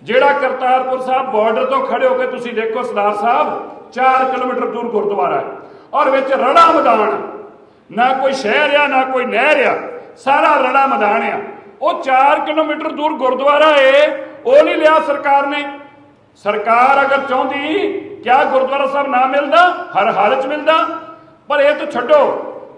ਜਿਹੜਾ ਕਰਤਾਰਪੁਰ ਸਾਹਿਬ ਬਾਰਡਰ ਤੋਂ ਖੜੇ ਹੋ ਕੇ ਤੁਸੀਂ ਦੇਖੋ ਸਰਦਾਰ ਸਾਹਿਬ 4 ਕਿਲੋਮੀਟਰ ਦੂਰ ਗੁਰਦੁਆਰਾ ਹੈ ਔਰ ਵਿੱਚ ਰੜਾ ਮੈਦਾਨ ਨਾ ਕੋਈ ਸ਼ਹਿਰ ਆ, ਨਾ ਕੋਈ ਨਹਿਰ ਆ, ਸਾਰਾ ਰੜਾ ਮੈਦਾਨ ਆ। ਉਹ 4 ਕਿਲੋਮੀਟਰ ਦੂਰ ਗੁਰਦੁਆਰਾ ਏ, ਉਹ ਨਹੀਂ ਲਿਆ ਸਰਕਾਰ ਨੇ। ਸਰਕਾਰ ਅਗਰ ਚਾਹੁੰਦੀ ਕਿਆ ਗੁਰਦੁਆਰਾ ਸਾਹਿਬ ਨਾ ਮਿਲਦਾ, ਹਰ ਹਾਲਤ ਮਿਲਦਾ, ਪਰ ਇਹ ਤਾਂ ਛੱਡੋ,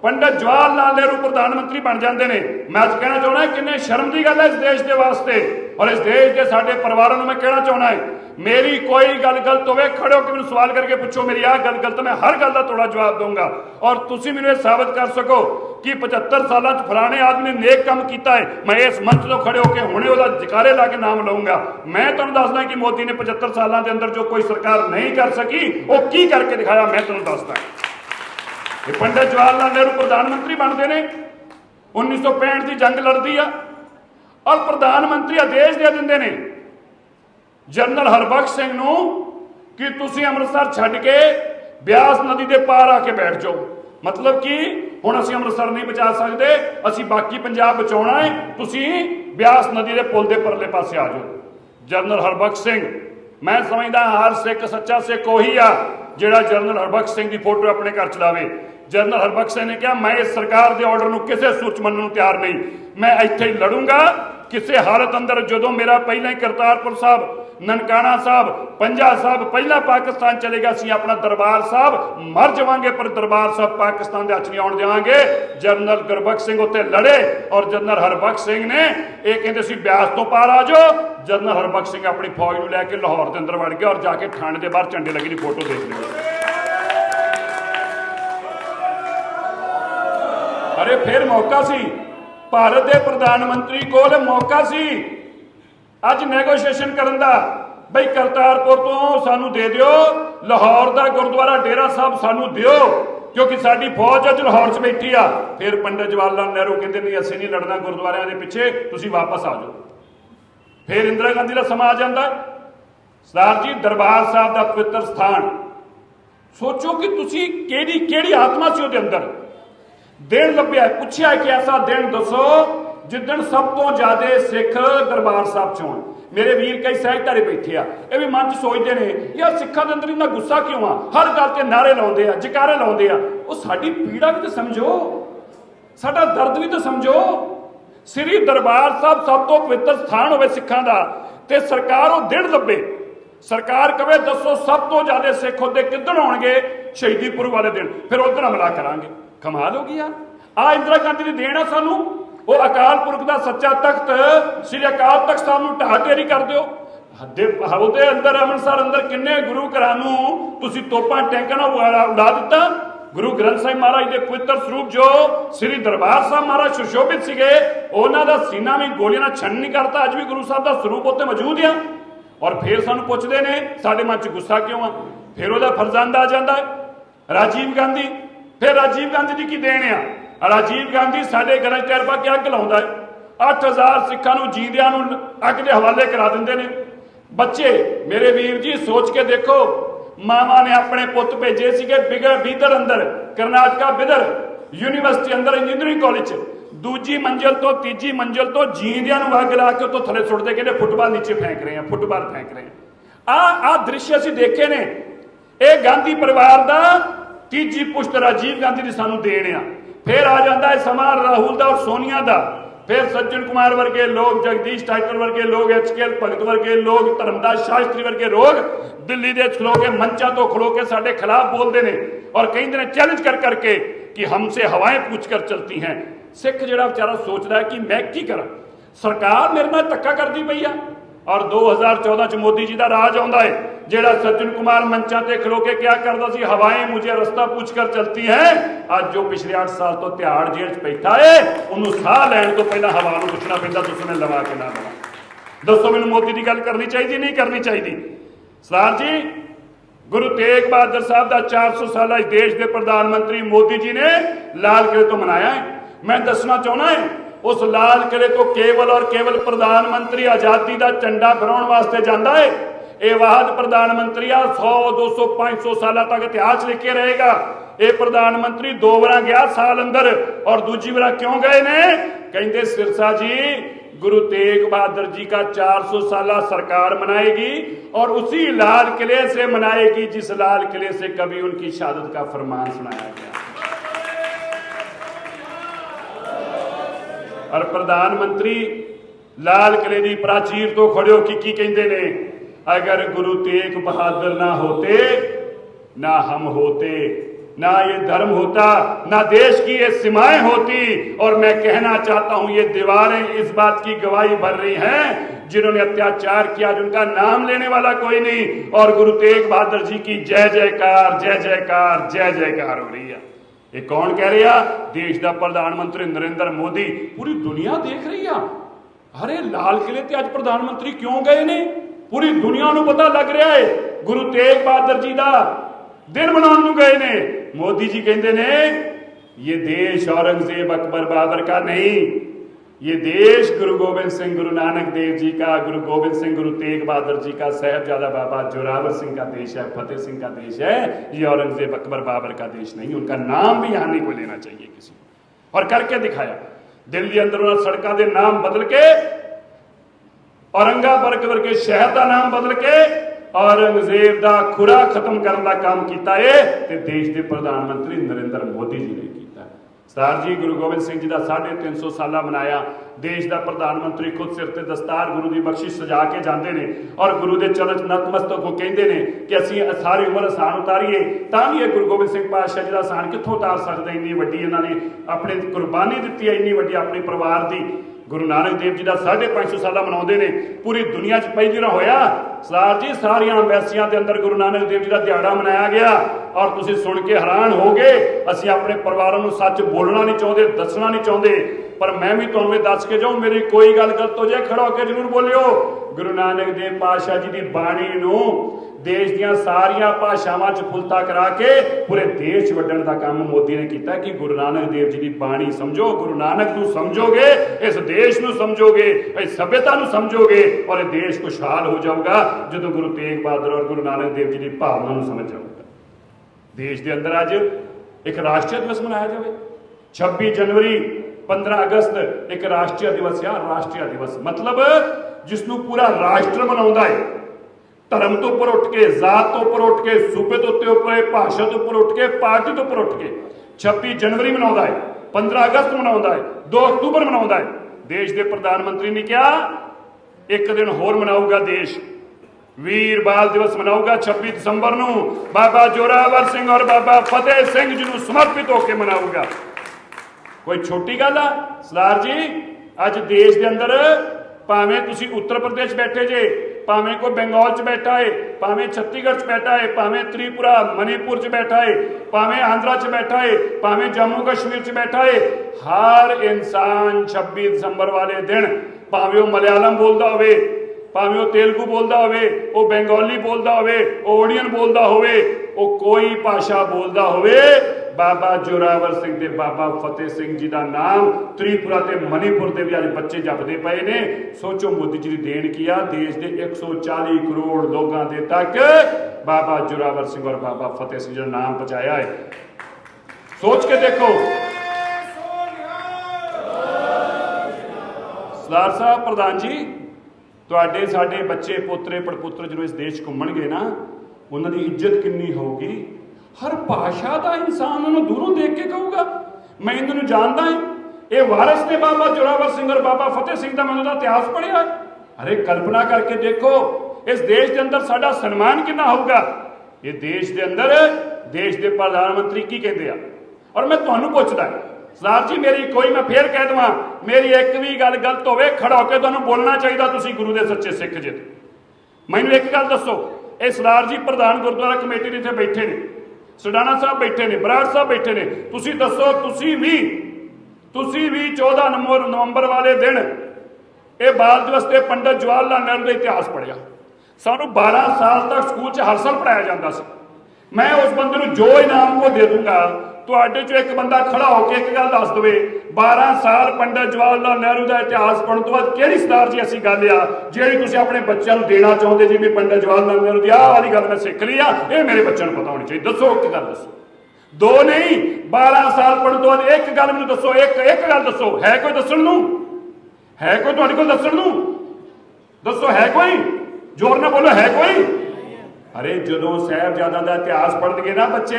ਪੰਡਤ ਜਵਾਹਰ ਲਾਲ ਨਹਿਰੂ ਪ੍ਰਧਾਨ ਮੰਤਰੀ ਬਣ ਜਾਂਦੇ ਨੇ। ਮੈਂ ਅੱਜ ਕਹਿਣਾ ਚਾਹੁੰਦਾ ਕਿੰਨੇ ਸ਼ਰਮ ਦੀ ਗੱਲ ਹੈ ਇਸ ਦੇਸ਼ ਦੇ ਵਾਸਤੇ। ਔਰ ਇਸ ਦੇਸ਼ ਦੇ ਸਾਡੇ ਪਰਿਵਾਰਾਂ ਨੂੰ ਮੈਂ ਕਹਿਣਾ ਚਾਹੁੰਦਾ ਹੈ, ਮੇਰੀ ਕੋਈ ਗੱਲ ਗਲਤ ਹੋਵੇ ਖੜੇ ਹੋ ਕੇ ਮੈਨੂੰ ਸਵਾਲ ਕਰਕੇ ਪੁੱਛੋ, ਮੇਰੀ ਆਹ ਗੱਲ ਗਲਤ, ਮੈਂ ਹਰ ਗੱਲ ਦਾ ਤੁਹਾਡਾ ਜਵਾਬ ਦਊਂਗਾ। ਔਰ ਤੁਸੀਂ ਮੈਨੂੰ ਇਹ ਸਾਬਤ ਕਰ ਸਕੋ ਕਿ 75 ਸਾਲਾਂ 'ਚ ਫਲਾਣੇ ਆਦਮੀ ਨੇ ਨੇਕ ਕੰਮ ਕੀਤਾ ਹੈ। ਮੈਂ ਇਸ ਮੰਚ ਤੋਂ ਖੜੇ ਹੋ ਕੇ ਹੁਣੇ ਉਹਦਾ ਜਕਾਰੇ ਲਾ ਕੇ ਨਾਮ ਲਵਾਂਗਾ ਮੈਂ ਤੁਹਾਨੂੰ ਦੱਸਦਾ ਕਿ ਮੋਦੀ ਨੇ 75 ਸਾਲਾਂ ਦੇ ਅੰਦਰ ਜੋ ਕੋਈ ਸਰਕਾਰ ਨਹੀਂ ਕਰ ਸਕੀ, ਉਹ ਕੀ ਕਰਕੇ ਦਿਖਾਇਆ, ਮੈਂ ਤੁਹਾਨੂੰ ਦੱਸਦਾ। ਇਹ ਪੰਡਤ ਜਵਾਹਰ ਲਾਲ ਨਹਿਰੂ ਪ੍ਰਧਾਨ ਮੰਤਰੀ ਬਣਦੇ ਨੇ। 1965 ਦੀ ਜੰਗ ਲੜਦੀ ਆ। ਔਰ ਪ੍ਰਧਾਨ ਮੰਤਰੀ ਆਦੇਸ਼ ਦੇ ਦਿੰਦੇ ਨੇ। ਜਨਰਲ ਹਰਬਖਸ਼ ਸਿੰਘ ਨੂੰ ਕਿ ਤੁਸੀਂ ਅੰਮ੍ਰਿਤਸਰ ਛੱਡ ਕੇ ਬਿਆਸ ਨਦੀ ਦੇ ਪਾਰ ਆ ਕੇ ਬੈਠ ਜਾਓ। ਮਤਲਬ ਕਿ ਹੁਣ ਅਸੀਂ ਅੰਮ੍ਰਿਤਸਰ ਨਹੀਂ ਬਚਾ ਸਕਦੇ, ਅਸੀਂ ਬਾਕੀ ਪੰਜਾਬ ਬਚਾਉਣਾ ਹੈ, ਤੁਸੀਂ ਬਿਆਸ ਨਦੀ ਦੇ ਪੁਲ ਦੇ ਪਰਲੇ ਪਾਸੇ ਆ ਜਾਓ। ਜਨਰਲ ਹਰਬਖਸ਼ ਸਿੰਘ, ਮੈਂ ਸਮਝਦਾ ਹਰ ਸਿੱਖ ਸੱਚਾ ਸਿੱਖ ਉਹੀ ਆ ਜਿਹੜਾ ਜਨਰਲ ਹਰਬਖਸ਼ ਸਿੰਘ ਦੀ ਫੋਟੋ ਆਪਣੇ ਘਰ ਚਲਾਵੇ ਜਨਰਲ ਹਰਬਖਸ਼ ਸਿੰਘ ਨੇ ਕਿਹਾ, ਮੈਂ ਇਸ ਸਰਕਾਰ ਦੇ ਆਰਡਰ ਨੂੰ ਕਿਸੇ ਸੂਰਤ ਮੰਨਣ ਨੂੰ ਤਿਆਰ ਨਹੀਂ। ਮੈਂ ਇੱਥੇ ਹੀ ਲੜੂੰਗਾ। ਕਿਸੇ ਹਾਲਤ ਅੰਦਰ ਜਦੋਂ ਮੇਰਾ ਪਹਿਲਾਂ ਹੀ ਕਰਤਾਰਪੁਰ ਸਾਹਿਬ, ਨਨਕਾਣਾ ਸਾਹਿਬ ਪੰਜਾ ਸਾਹਿਬ ਪਹਿਲਾਂ ਪਾਕਿਸਤਾਨ ਚਲੇਗਾ ਸੀ, ਆਪਣਾ ਦਰਬਾਰ ਸਾਹਿਬ, ਮਰ ਜਾਵਾਂਗੇ, ਪਰ ਦਰਬਾਰ ਸਾਹਿਬ ਪਾਕਿਸਤਾਨ ਦੇ ਹੱਥ ਨਹੀਂ ਆਉਣ ਦੇਵਾਂਗੇ। ਜਨਰਲ ਗੁਰਬਖਸ਼ ਸਿੰਘ ਉੱਤੇ ਲੜੇ ਔਰ ਜਨਰਲ ਹਰਬਖਸ਼ ਸਿੰਘ ਨੇ ਇਹ ਕਹਿੰਦੇ ਸੀ, ਬਿਆਸ ਤੋਂ ਪਾਰ ਆ ਜਾਓ। ਜਨਰਲ ਹਰਬਖਸ਼ ਸਿੰਘ ਆਪਣੀ ਫੌਜ ਨੂੰ ਲੈ ਕੇ ਲਾਹੌਰ ਦੇ ਅੰਦਰ ਵੜ ਗਿਆ ਔਰ ਜਾ ਕੇ ਠੰਡ ਦੇ ਬਾਹਰ ਝੰਡੇ ਲੱਗੇ ਦੀ ਫੋਟੋ ਦੇਖ ਲਈ ਅਰੇ ਫਿਰ ਮੌਕਾ ਸੀ। ਭਾਰਤ ਦੇ ਪ੍ਰਧਾਨ ਮੰਤਰੀ ਕੋਲ ਮੌਕਾ ਸੀ। ਅੱਜ ਨੈਗੋਸ਼ੀਏਸ਼ਨ ਕਰਨ ਦਾ। ਬਈ ਕਰਤਾਰਪੁਰ ਤੋਂ ਸਾਨੂੰ ਦੇ ਦਿਓ। ਲਾਹੌਰ ਦਾ ਗੁਰਦੁਆਰਾ ਡੇਰਾ ਸਾਹਿਬ ਸਾਨੂੰ ਦਿਓ। ਕਿਉਂਕਿ ਸਾਡੀ ਫੌਜ ਅੱਜ ਲਾਹੌਰ 'ਚ ਬੈਠੀ ਆ। ਫਿਰ ਪੰਡਤ ਜਵਾਹਰ ਲਾਲ ਨਹਿਰੂ ਕਹਿੰਦੇ ਨਹੀਂ, ਅਸੀਂ ਨਹੀਂ ਲੜਨਾ ਗੁਰਦੁਆਰਿਆਂ ਦੇ ਪਿੱਛੇ, ਤੁਸੀਂ ਵਾਪਸ ਆ ਜਾਓ। ਫਿਰ ਇੰਦਰਾ ਗਾਂਧੀ ਦਾ ਸਮਾਂ ਆ ਜਾਂਦਾ ਸਰਦਾਰ ਜੀ, ਦਰਬਾਰ ਸਾਹਿਬ ਦਾ ਪਵਿੱਤਰ ਸਥਾਨ। ਸੋਚੋ ਕਿ ਤੁਸੀਂ ਕਿਹੜੀ ਕਿਹੜੀ ਆਤਮਾ ਸੀ ਉਹਦੇ ਅੰਦਰ? ਦਿਨ ਲੱਭਿਆ। ਪੁੱਛਿਆ ਕਿ ਐਸਾ ਦਿਨ ਦੱਸੋ ਜਿੱਦਣ ਸਭ ਤੋਂ ਜ਼ਿਆਦਾ ਸਿੱਖ ਦਰਬਾਰ ਸਾਹਿਬ ਚ ਹੋਣ ਮੇਰੇ ਵੀਰ ਕਈ ਸਹਿਜਧਾਰੇ ਬੈਠੇ ਆ, ਇਹ ਵੀ ਮਨ ਚ ਸੋਚਦੇ ਨੇ, ਯਾਰ ਸਿੱਖਾਂ ਦੇ ਅੰਦਰ ਇੰਨਾ ਗੁੱਸਾ ਕਿਉਂ ਆ? ਹਰ ਗੱਲ ਤੇ ਨਾਰੇ ਲਾਉਂਦੇ ਆ, ਜਕਾਰੇ ਲਾਉਂਦੇ ਆ। ਉਹ ਸਾਡੀ ਪੀੜਾ ਵੀ ਤਾਂ ਸਮਝੋ, ਸਾਡਾ ਦਰਦ ਵੀ ਤਾਂ ਸਮਝੋ। ਸ੍ਰੀ ਦਰਬਾਰ ਸਾਹਿਬ ਸਭ ਤੋਂ ਪਵਿੱਤਰ ਸਥਾਨ ਹੋਵੇ ਸਿੱਖਾਂ ਦਾ ਤੇ ਸਰਕਾਰ ਉਹ ਦਿਨ ਲੱਭੇ। ਸਰਕਾਰ ਕਵੇ, ਦੱਸੋ ਸਭ ਤੋਂ ਜ਼ਿਆਦਾ ਸਿੱਖ ਉਹਦੇ ਕਿੱਦਣ ਆਉਣਗੇ? ਸ਼ਹੀਦੀ ਪੁਰਬ ਵਾਲੇ ਦਿਨ। ਫਿਰ ਉਧਰ ਹਮਲਾ ਕਰਾਂਗੇ। ਕਮਾਲ ਹੋ ਗਈ ਆ। ਆ ਇੰਦਰਾ ਗਾਂਧੀ ਦੀ ਦੇਣ ਆ ਸਾਨੂੰ। ਉਹ ਅਕਾਲ ਪੁਰਖ ਦਾ ਸੱਚਾ ਤਖਤ, ਸ੍ਰੀ ਅਕਾਲ ਤਖਤ ਸਾਹਿਬ ਨੂੰ ਢਾਹ ਢੇਰੀ ਕਰ ਦਿਓ ਹੱਦੇ ਉਹਦੇ ਅੰਦਰ, ਅੰਮ੍ਰਿਤਸਰ ਅੰਦਰ ਕਿੰਨੇ ਗੁਰੂ ਘਰਾਂ ਨੂੰ ਤੁਸੀਂ ਤੋਪਾਂ ਟੈਂਕਾਂ ਨਾਲ ਉਡਾ ਦਿੱਤਾ। ਗੁਰੂ ਗ੍ਰੰਥ ਸਾਹਿਬ ਮਹਾਰਾਜ ਦੇ ਪਵਿੱਤਰ ਸਰੂਪ ਜੋ ਸ੍ਰੀ ਦਰਬਾਰ ਸਾਹਿਬ ਮਹਾਰਾਜ ਸੁਸ਼ੋਭਿਤ ਸੀਗੇ, ਉਹਨਾਂ ਦਾ ਸੀਨਾ ਵੀ ਗੋਲੀਆਂ ਨਾਲ ਛੰਨ ਨਹੀਂ ਕਰਤਾ। ਅੱਜ ਵੀ ਗੁਰੂ ਸਾਹਿਬ ਦਾ ਸਰੂਪ ਉੱਤੇ ਮੌਜੂਦ ਆ। ਔਰ ਫਿਰ ਸਾਨੂੰ ਪੁੱਛਦੇ ਨੇ, ਸਾਡੇ ਮਨ 'ਚ ਗੁੱਸਾ ਕਿਉਂ ਆ? ਫਿਰ ਉਹਦਾ ਫਰਜ਼ੰਦ ਆ ਜਾਂਦਾ। ਰਾਜੀਵ ਗਾਂਧੀ ਫਿਰ ਰਾਜੀਵ ਗਾਂਧੀ ਦੀ ਕੀ ਦੇਣ ਆ? ਰਾਜੀਵ ਗਾਂਧੀ ਸਾਡੇ ਘਰਾਂ 'ਚ ਟੈਰ ਅੱਗ ਲਾਉਂਦਾ ਹੈ। 8000 ਸਿੱਖਾਂ ਨੂੰ ਜੀਂਦਿਆਂ ਨੂੰ ਅੱਗ ਦੇ ਹਵਾਲੇ ਕਰਾ ਦਿੰਦੇ ਨੇ। ਬੱਚੇ, ਮੇਰੇ ਵੀਰ ਜੀ, ਸੋਚ ਕੇ ਦੇਖੋ। ਮਾਮਾ ਨੇ ਆਪਣੇ ਪੁੱਤ ਭੇਜੇ ਸੀਗੇ ਬਿਗਰ ਬੀਦਰ ਅੰਦਰ, ਕਰਨਾਟਕਾ ਬਿਦਰ, ਯੂਨੀਵਰਸਿਟੀ ਅੰਦਰ, ਇੰਜੀਨੀਅਰਿੰਗ ਕਾਲਜ ਦੂਜੀ ਮੰਜ਼ਲ ਤੋਂ ਤੀਜੀ ਮੰਜ਼ਲ ਤੋਂ ਜੀਂਦਿਆਂ ਨੂੰ ਅੱਗ ਲਾ ਕੇ ਉੱਤੋਂ ਥੱਲੇ ਸੁੱਟਦੇ ਕਹਿੰਦੇ ਫੁੱਟਬਾਲ ਨੀਚੇ ਫੈਂਕ ਰਹੇ ਆ, ਫੁੱਟਬਾਲ ਫੈਂਕ ਰਹੇ ਆ। ਆ ਆ ਦ੍ਰਿਸ਼ ਅਸੀਂ ਦੇਖੇ ਨੇ। ਇਹ ਗਾਂਧੀ ਪਰਿਵਾਰ ਦਾ ਤੀਜੀ ਪੁਸ਼ਤ ਰਾਜੀਵ ਗਾਂਧੀ ਦੀ ਸਾਨੂੰ ਦੇਣ ਆ। ਫਿਰ ਆ ਜਾਂਦਾ ਹੈ ਸਮਾਂ ਰਾਹੁਲ ਦਾ ਔਰ ਸੋਨੀਆ ਦਾ। ਫਿਰ ਸੱਜਣ ਕੁਮਾਰ ਵਰਗੇ ਲੋਕ, ਜਗਦੀਸ਼ ਟਾਈਟਰ ਵਰਗੇ ਲੋਕ ਐਚਕੇਐਲ ਭਗਤ ਵਰਗੇ ਲੋਕ, ਧਰਮਦਾਸ ਸ਼ਾਸਤਰੀ ਵਰਗੇ ਲੋਕ ਦਿੱਲੀ ਦੇ ਖਲੋ ਕੇ, ਮੰਚਾਂ ਤੋਂ ਖਲੋ ਕੇ ਸਾਡੇ ਖਿਲਾਫ ਬੋਲਦੇ ਨੇ ਔਰ ਕਹਿੰਦੇ ਨੇ ਚੈਲੰਜ ਕਰ ਕਰਕੇ ਕਿ ਹਮਸੇ ਹਵਾਏ ਪੁੱਛ ਕਰ ਚਲਤੀ ਹੈ। ਸਿੱਖ ਜਿਹੜਾ ਵਿਚਾਰਾ ਸੋਚਦਾ ਹੈ ਕਿ ਮੈਂ ਕੀ ਕਰਾਂ? ਸਰਕਾਰ ਮੇਰੇ ਨਾਲ ਧੱਕਾ ਕਰਦੀ ਪਈ ਆ। ਔਰ 2014 ਚ ਮੋਦੀ ਜੀ ਦਾ ਰਾਜ ਆਉਂਦਾ ਹੈ, ਜਿਹੜਾ ਸੱਜਣ ਕੁਮਾਰ ਮੰਚਾਂ ਤੇ ਖਲੋ ਕੇ ਕਿਆ ਕਰਦਾ ਸੀ? ਹਵਾएं ਮੁਝੇ ਰਸਤਾ ਪੁੱਛ ਕਰ ਚਲਤੀ ਹੈ। ਅੱਜ ਜੋ ਪਿਛਲੇ 8 ਸਾਲ ਤੋਂ ਤਿਹਾੜ ਜੇਲ੍ਹ 'ਚ ਬੈਠਾ ਏ ਉਹਨੂੰ ਸਾਹ ਲੈਣ ਤੋਂ ਪਹਿਲਾਂ ਹਵਾ ਨੂੰ ਪੁੱਛਣਾ ਪੈਂਦਾ, ਤੁਸੀਂ ਮੈਂ ਲਵਾ ਕੇ ਨਾ ਲਵਾ ਦੱਸੋ, ਮੈਨੂੰ ਮੋਦੀ ਦੀ ਗੱਲ ਕਰਨੀ ਚਾਹੀਦੀ, ਨਹੀਂ ਕਰਨੀ ਚਾਹੀਦੀ? ਸਰਦਾਰ ਜੀ, ਗੁਰੂ ਤੇਗ ਬਹਾਦਰ ਸਾਹਿਬ ਦਾ 400 ਸਾਲਾ ਇਸ ਦੇਸ਼ ਦੇ ਪ੍ਰਧਾਨ ਮੰਤਰੀ ਮੋਦੀ ਜੀ ਨੇ ਲਾਲ ਕਿਲੇ ਤੋਂ ਮਨਾਇਆ ਹੈ। ਮੈਂ ਦੱਸਣਾ ਚਾਹੁੰਦਾ ਹਾਂ ਉਸ ਲਾਲ ਕਿਲੇ ਤੋਂ ਕੇਵਲ ਔਰ ਕੇਵਲ ਪ੍ਰਧਾਨ ਮੰਤਰੀ ਆਜ਼ਾਦੀ ਦਾ ਝੰਡਾ ਫਹਿਰਾਉਣ ਵਾਸਤੇ ਜਾਂਦਾ ਹੈ ਇਹ ਵਾਹਦ ਪ੍ਰਧਾਨ ਮੰਤਰੀ ਆ 100 200 500 ਸਾਲਾਂ ਤੱਕ ਇਤਿਹਾਸ ਲਿਖ ਕੇ ਰਹੇਗਾ ਇਹ ਪ੍ਰਧਾਨ ਮੰਤਰੀ ਦੋ ਵਾਰਾਂ ਗਿਆ ਸਾਲ ਅੰਦਰ ਔਰ ਦੂਜੀ ਵਾਰ ਕਿਉਂ ਗਏ ਨੇ ਕਹਿੰਦੇ ਸਿਰਸਾ ਜੀ गुरु तेग बहादुर जी का 400 साल सरकार मनाएगी और उसी लाल किले से मनाएगी जिस लाल किले से कभी उनकी शहादत का फरमान सुनाया गया ਔਰ ਪ੍ਰਧਾਨ ਮੰਤਰੀ ਲਾਲ ਕਿਲੇ ਦੀ ਪ੍ਰਾਚੀਰ ਤੋਂ ਖੜੇ ਹੋ ਕੇ ਕੀ ਕਹਿੰਦੇ ਨੇ ਅਗਰ ਗੁਰੂ ਤੇਗ ਬਹਾਦਰ ਨਾ ਹੋਤੇ ਨਾ ਹਮ ਹੋਤੇ ना ये धर्म होता ना देश की ये सीमाएं होती और मैं कहना चाहता हूं ये दीवारें इस बात की गवाही भर रही हैं जिन्होंने अत्याचार किया जिनका नाम लेने वाला कोई नहीं और गुरु तेग बहादुर जी की जय जयकार जय जयकार जय जयकार हो रही है ਇਹ ਕੌਣ ਕਹਿ ਰਿਹਾ? ਦੇਸ਼ ਦਾ ਪ੍ਰਧਾਨ ਮੰਤਰੀ ਨਰਿੰਦਰ ਮੋਦੀ। ਪੂਰੀ ਦੁਨੀਆ ਦੇਖ ਰਹੀ ਆ। ਹਰੇ ਲਾਲ ਕਿਲੇ ਤੇ ਅੱਜ ਪ੍ਰਧਾਨ ਮੰਤਰੀ ਕਿਉਂ ਗਏ ਨੇ? ਪੂਰੀ ਦੁਨੀਆ ਨੂੰ ਪਤਾ ਲੱਗ ਰਿਹਾ ਏ। ਗੁਰੂ ਤੇਗ ਬਹਾਦਰ ਜੀ ਦਾ ਦਿਨ ਮਨਾਉਣ ਨੂੰ ਗਏ ਨੇ। ਮੋਦੀ ਜੀ ਕਹਿੰਦੇ ਨੇ, ਇਹ ਦੇਸ਼ ਔਰੰਗਜ਼ੇਬ ਅਕਬਰ ਬਾਬਰ ਦਾ ਨਹੀਂ। ये देश गुरु गोविंद सिंह गुरु नानक देव जी का गुरु गोविंद सिंह गुरु तेग बहादुर जी का साहबजादा बाबा जोरावर सिंह का देश है फतेह सिंह का देश है ये औरंगजेब अकबर बाबर का देश नहीं उनका नाम भी यहाँ नहीं को लेना चाहिए किसी और करके दिखाया दिल्ली अंदर उन्होंने सड़कों के नाम बदल के औरंगाबाद ਵਰਗੇ ਸ਼ਹਿਰ ਦਾ ਨਾਮ ਬਦਲ ਕੇ ਔਰੰਗਜ਼ੇਬ ਦਾ ਖੁਰਾ ਖਤਮ ਕਰਨ ਦਾ ਕੰਮ ਕੀਤਾ ਏ ਤੇ ਦੇਸ਼ ਦੇ ਪ੍ਰਧਾਨ ਮੰਤਰੀ ਨਰਿੰਦਰ ਮੋਦੀ ਜੀ ਨੇ ਕੀਤਾ ਸਰਦਾਰ ਜੀ, ਗੁਰੂ ਗੋਬਿੰਦ ਸਿੰਘ ਜੀ ਦਾ 350 ਸਾਲਾ ਮਨਾਇਆ। ਦੇਸ਼ ਦਾ ਪ੍ਰਧਾਨ ਮੰਤਰੀ ਖੁਦ ਸਿਰ ਤੇ ਦਸਤਾਰ ਗੁਰੂ ਦੀ ਬਖਸ਼ਿਸ਼ ਸਜਾ ਕੇ ਜਾਂਦੇ ਨੇ ਔਰ ਗੁਰੂ ਦੇ ਚਰਨ ਨਤਮਸਤਕ ਹੋ ਕਹਿੰਦੇ ਨੇ ਕਿ ਅਸੀਂ ਸਾਰੀ ਉਮਰ ਆਸਾਨ ਉਤਾਰੀਏ, ਤਾਂ ਵੀ ਇਹ ਗੁਰੂ ਗੋਬਿੰਦ ਸਿੰਘ ਪਾਤਸ਼ਾਹ ਜੀ ਦਾ ਆਸਾਨ ਕਿੱਥੋਂ ਉਤਾਰ ਸਕਦੇ? ਇੰਨੀ ਵੱਡੀ ਇਹਨਾਂ ਨੇ ਆਪਣੀ ਕੁਰਬਾਨੀ ਦਿੱਤੀ ਹੈ, ਇੰਨੀ ਵੱਡੀ ਆਪਣੇ ਪਰਿਵਾਰ ਦੀ। ਗੁਰੂ ਨਾਨਕ ਦੇਵ ਜੀ ਦਾ 550 ਸਾਲਾ ਮਨਾਉਂਦੇ ਨੇ, ਪੂਰੀ ਦੁਨੀਆ 'ਚ ਪਹਿਲੀ ਵਾਰ ਹੋਇਆ, ਸਰਦਾਰ ਜੀ, ਸਾਰੀਆਂ ਅੰਬੈਸੀਆਂ ਦੇ ਅੰਦਰ ਗੁਰੂ ਨਾਨਕ ਦੇਵ ਜੀ ਦਾ ਦਿਹਾੜਾ ਮਨਾਇਆ ਗਿਆ ਔਰ ਤੁਸੀਂ ਸੁਣ ਕੇ ਹੈਰਾਨ ਹੋਗੇ ਅਸੀਂ ਆਪਣੇ ਪਰਿਵਾਰਾਂ ਨੂੰ ਸੱਚ ਬੋਲਣਾ ਨਹੀਂ ਚਾਹੁੰਦੇ, ਦੱਸਣਾ ਨਹੀਂ ਚਾਹੁੰਦੇ, ਪਰ ਮੈਂ ਵੀ ਤੁਹਾਨੂੰ ਇਹ ਦੱਸ ਕੇ ਜਾਉਂ ਮੇਰੀ ਕੋਈ ਗੱਲ ਗਲਤ ਹੋ ਜਾਏ ਖੜਾ ਹੋ ਕੇ ਜ਼ਰੂਰ ਬੋਲਿਓ। ਗੁਰੂ ਨਾਨਕ ਦੇਵ ਪਾਤਸ਼ਾਹ ਜੀ ਦੀ ਬਾਣੀ ਨੂੰ ਦੇਸ਼ ਦੀਆਂ ਸਾਰੀਆਂ ਭਾਸ਼ਾਵਾਂ 'ਚ ਫੁਲਤਾ ਕਰਾ ਕੇ ਪੂਰੇ ਦੇਸ਼ 'ਚ ਵੱਡਣ ਦਾ ਕੰਮ ਮੋਦੀ ਨੇ ਕੀਤਾ ਕਿ ਗੁਰੂ ਨਾਨਕ ਦੇਵ ਜੀ ਦੀ ਬਾਣੀ ਸਮਝੋ, ਗੁਰੂ ਨਾਨਕ ਨੂੰ ਸਮਝੋਗੇ, ਇਸ ਦੇਸ਼ ਨੂੰ ਸਮਝੋਗੇ, ਇਸ ਸਭਿਅਤਾ ਨੂੰ ਸਮਝੋਗੇ ਔਰ ਇਹ ਦੇਸ਼ ਖੁਸ਼ਹਾਲ ਹੋ ਜਾਊਗਾ ਜਦੋਂ ਗੁਰੂ ਤੇਗ ਬਹਾਦਰ ਔਰ ਗੁਰੂ ਨਾਨਕ ਦੇਵ ਜੀ ਦੀ ਭਾਵਨਾ ਨੂੰ ਸਮਝ ਜਾਊਗਾ। ਦੇਸ਼ ਦੇ ਅੰਦਰ ਅੱਜ ਇੱਕ ਰਾਸ਼ਟਰੀ ਦਿਵਸ ਮਨਾਇਆ ਜਾਵੇ। 26 ਜਨਵਰੀ 15 ਅਗਸਤ ਇੱਕ ਰਾਸ਼ਟਰੀ ਦਿਵਸ ਹੈ ਰਾਸ਼ਟਰੀ ਦਿਵਸ। ਮਤਲਬ ਜਿਸ ਨੂੰ ਪੂਰਾ ਰਾਸ਼ਟਰ ਮਨਾਉਂਦਾ ਹੈ। ਧਰਮ ਤੋਂ ਉੱਪਰ ਉੱਠ ਕੇ, ਜ਼ਾਤ ਤੋਂ ਉੱਪਰ ਉੱਠ ਕੇ, ਸੂਬੇ ਤੋਂ ਉੱਤੇ ਉੱਪਰ ਭਾਸ਼ਾ ਤੋਂ ਉੱਪਰ ਉੱਠ ਕੇ, ਪਾਰਟੀ ਤੋਂ ਉੱਪਰ ਉੱਠ ਕੇ। 26 ਜਨਵਰੀ ਮਨਾਉਂਦਾ ਹੈ 15 ਅਗਸਤ ਮਨਾਉਂਦਾ ਹੈ 2 ਅਕਤੂਬਰ ਮਨਾਉਂਦਾ ਹੈ। ਦੇਸ਼ ਦੇ ਪ੍ਰਧਾਨ ਮੰਤਰੀ ਨੇ ਕਿਹਾ, ਇੱਕ ਦਿਨ ਹੋਰ ਮਨਾਊਗਾ ਦੇਸ਼। ਵੀਰ ਬਾਲ ਦਿਵਸ ਮਨਾਊਗਾ 26 ਦਸੰਬਰ ਨੂੰ। ਬਾਬਾ ਜੋਰਾਵਰ ਸਿੰਘ ਔਰ ਬਾਬਾ ਫਤਿਹ ਸਿੰਘ ਜੀ ਨੂੰ ਸਮਰਪਿਤ ਹੋ ਕੇ ਮਨਾਊਗਾ। ਕੋਈ ਛੋਟੀ ਗੱਲ ਆ ਸਰਦਾਰ ਜੀ? ਅੱਜ ਦੇਸ਼ ਦੇ ਅੰਦਰ ਭਾਵੇਂ ਤੁਸੀਂ ਉੱਤਰ ਪ੍ਰਦੇਸ਼ ਬੈਠੇ ਜੇ ਭਾਵੇਂ ਕੋਈ ਬੰਗਾਲ 'ਚ ਬੈਠਾ ਏ, ਭਾਵੇਂ ਛੱਤੀਗੜ੍ਹ 'ਚ ਬੈਠਾ ਏ, ਭਾਵੇਂ ਤ੍ਰਿਪੁਰਾ, ਮਨੀਪੁਰ 'ਚ ਬੈਠਾ ਏ, ਭਾਵੇਂ ਆਂਧਰਾ 'ਚ ਬੈਠਾ ਏ, ਭਾਵੇਂ ਜੰਮੂ ਕਸ਼ਮੀਰ 'ਚ ਬੈਠਾ ਏ, ਹਰ ਇਨਸਾਨ 26 ਦਸੰਬਰ ਵਾਲੇ ਦਿਨ ਭਾਵੇਂ ਉਹ ਮਲਿਆਲਮ ਬੋਲਦਾ ਹੋਵੇ ਭਾਵੇਂ ਉਹ ਤੇਲਗੂ ਬੋਲਦਾ ਹੋਵੇ, ਉਹ ਬੰਗਾਲੀ ਬੋਲਦਾ ਹੋਵੇ, ਉਹ ਓਡੀਅਨ ਬੋਲਦਾ ਹੋਵੇ, ਉਹ ਕੋਈ ਭਾਸ਼ਾ ਬੋਲਦਾ ਹੋਵੇ, ਬਾਬਾ ਜੋਰਾਵਰ ਸਿੰਘ ਤੇ ਬਾਬਾ ਫਤਿਹ ਸਿੰਘ ਜੀ ਦਾ ਨਾਮ ਤ੍ਰਿਪੁਰਾ ਤੇ ਮਨੀਪੁਰ ਦੇ ਵੀ ਅੱਜ ਬੱਚੇ ਜਪਦੇ ਪਏ ਨੇ। ਸੋਚੋ ਮੋਦੀ ਜੀ ਦੀ ਦੇਣ ਕੀ ਆ? ਦੇਸ਼ ਦੇ 140 ਕਰੋੜ ਲੋਕਾਂ ਦੇ ਤੱਕ ਬਾਬਾ ਜੋਰਾਵਰ ਸਿੰਘ ਔਰ ਬਾਬਾ ਫਤਿਹ ਸਿੰਘ ਜੀ ਦਾ ਨਾਮ ਪਹੁੰਚਾਇਆ ਹੈ। ਸੋਚ ਕੇ ਦੇਖੋ। ਸਰਦਾਰ ਸਾਹਿਬ, ਪ੍ਰਧਾਨ ਜੀ ਤੁਹਾਡੇ, ਸਾਡੇ ਬੱਚੇ, ਪੋਤਰੇ, ਪੜਪੁੱਤਰ ਜਦੋਂ ਇਸ ਦੇਸ਼ ਘੁੰਮਣਗੇ ਨਾ, ਉਹਨਾਂ ਦੀ ਇੱਜ਼ਤ ਕਿੰਨੀ ਹੋਊਗੀ? ਹਰ ਭਾਸ਼ਾ ਦਾ ਇਨਸਾਨ ਉਹਨੂੰ ਦੂਰੋਂ ਦੇਖ ਕੇ ਕਹੂਗਾ। ਮੈਂ ਇਹਨਾਂ ਨੂੰ ਜਾਣਦਾ ਹਾਂ। ਇਹ ਵਾਰਿਸ ਨੇ ਬਾਬਾ ਜੋਰਾਵਰ ਸਿੰਘ ਔਰ ਬਾਬਾ ਫਤਿਹ ਸਿੰਘ ਦਾ ਮੈਨੂੰ ਦਾ ਇਤਿਹਾਸ ਪੜਿਆ ਅਰੇ ਕਲਪਨਾ ਕਰਕੇ ਦੇਖੋ, ਇਸ ਦੇਸ਼ ਦੇ ਅੰਦਰ ਸਾਡਾ ਸਨਮਾਨ ਕਿੰਨਾ ਹੋਊਗਾ? ਇਹ ਦੇਸ਼ ਦੇ ਅੰਦਰ, ਦੇਸ਼ ਦੇ ਪ੍ਰਧਾਨ ਮੰਤਰੀ ਕੀ ਕਹਿੰਦੇ ਆ? ਔਰ ਮੈਂ ਤੁਹਾਨੂੰ ਪੁੱਛਦਾ ਸਰਦਾਰ ਜੀ, ਮੇਰੀ ਕੋਈ ਮੈਂ ਫੇਰ ਕਹਿ ਦਵਾਂ, ਮੇਰੀ ਇੱਕ ਵੀ ਗੱਲ ਗਲਤ ਹੋਵੇ, ਖੜਾ ਹੋ ਕੇ ਤੁਹਾਨੂੰ ਬੋਲਣਾ ਚਾਹੀਦਾ ਤੁਸੀਂ ਗੁਰੂ ਦੇ ਸੱਚੇ ਸਿੱਖ ਜੇ। ਮੈਨੂੰ ਇੱਕ ਗੱਲ ਦੱਸੋ, ਇਹ ਸਰਦਾਰ ਜੀ ਪ੍ਰਧਾਨ ਗੁਰਦੁਆਰਾ ਕਮੇਟੀ ਦੇ ਇੱਥੇ ਬੈਠੇ ਨੇ, ਸਡਾਣਾ ਸਾਹਿਬ ਬੈਠੇ ਨੇ, ਬਰਾੜ ਸਾਹਿਬ ਬੈਠੇ ਨੇ। ਤੁਸੀਂ ਦੱਸੋ, ਤੁਸੀਂ ਵੀ ਤੁਸੀਂ ਵੀ 14 ਨਵੰਬਰ ਨਵੰਬਰ ਵਾਲੇ ਦਿਨ ਇਹ ਬਾਲ ਦਿਵਸ ਤੇ ਪੰਡਤ ਜਵਾਹਰ ਲਾਲ ਨਹਿਰੂ ਦਾ ਇਤਿਹਾਸ ਪੜਿਆ ਸਾਨੂੰ 12 ਸਾਲ ਤੱਕ ਸਕੂਲ 'ਚ ਹਰਸਲ ਪੜਾਇਆ ਜਾਂਦਾ ਸੀ। ਮੈਂ ਉਸ ਬੰਦੇ ਨੂੰ ਜੋ ਇਨਾਮ ਕੋ ਦੇ ਦੂੰਗਾ ਤੁਹਾਡੇ 'ਚੋਂ ਇੱਕ ਬੰਦਾ ਖੜਾ ਹੋ ਕੇ ਇੱਕ ਗੱਲ ਦੱਸ ਦਵੇ। 12 ਸਾਲ ਪੰਡਤ ਜਵਾਹਰ ਲਾਲ ਨਹਿਰੂ ਦਾ ਇਤਿਹਾਸ ਪੜ੍ਹਨ ਤੋਂ ਬਾਅਦ ਕਿਹੜੀ ਸਰਦਾਰ ਜੀ ਐਸੀ ਗੱਲ ਆ? ਜਿਹੜੀ ਤੁਸੀਂ ਆਪਣੇ ਬੱਚਿਆਂ ਨੂੰ ਦੇਣਾ ਚਾਹੁੰਦੇ ਜੀ ਵੀ ਪੰਡਤ ਜਵਾਹਰ ਲਾਲ ਨਹਿਰੂ ਦੀ, ਆਹ ਵਾਲੀ ਗੱਲ ਮੈਂ ਸਿੱਖ ਲਈ ਆ, ਇਹ ਮੇਰੇ ਬੱਚਿਆਂ ਨੂੰ ਪਤਾ ਹੋਣੀ ਚਾਹੀਦੀ। ਦੱਸੋ ਇੱਕ ਗੱਲ ਦੱਸੋ। ਦੋ ਨਹੀਂ 12 ਸਾਲ ਪੜ੍ਹਨ ਤੋਂ ਬਾਅਦ ਇੱਕ ਗੱਲ ਮੈਨੂੰ ਦੱਸੋ, ਇੱਕ ਇੱਕ ਗੱਲ ਦੱਸੋ। ਹੈ ਕੋਈ ਦੱਸਣ ਨੂੰ? ਹੈ ਕੋਈ ਤੁਹਾਡੇ ਕੋਲ ਦੱਸਣ ਨੂੰ? ਦੱਸੋ, ਹੈ ਕੋਈ? ਜ਼ੋਰ ਨਾਲ ਬੋਲੋ, ਹੈ ਕੋਈ? ਅਰੇ ਜਦੋਂ ਸਾਹਿਬਜ਼ਾਦਾ ਦਾ ਇਤਿਹਾਸ ਪੜ੍ਹਨਗੇ ਨਾ ਬੱਚੇ,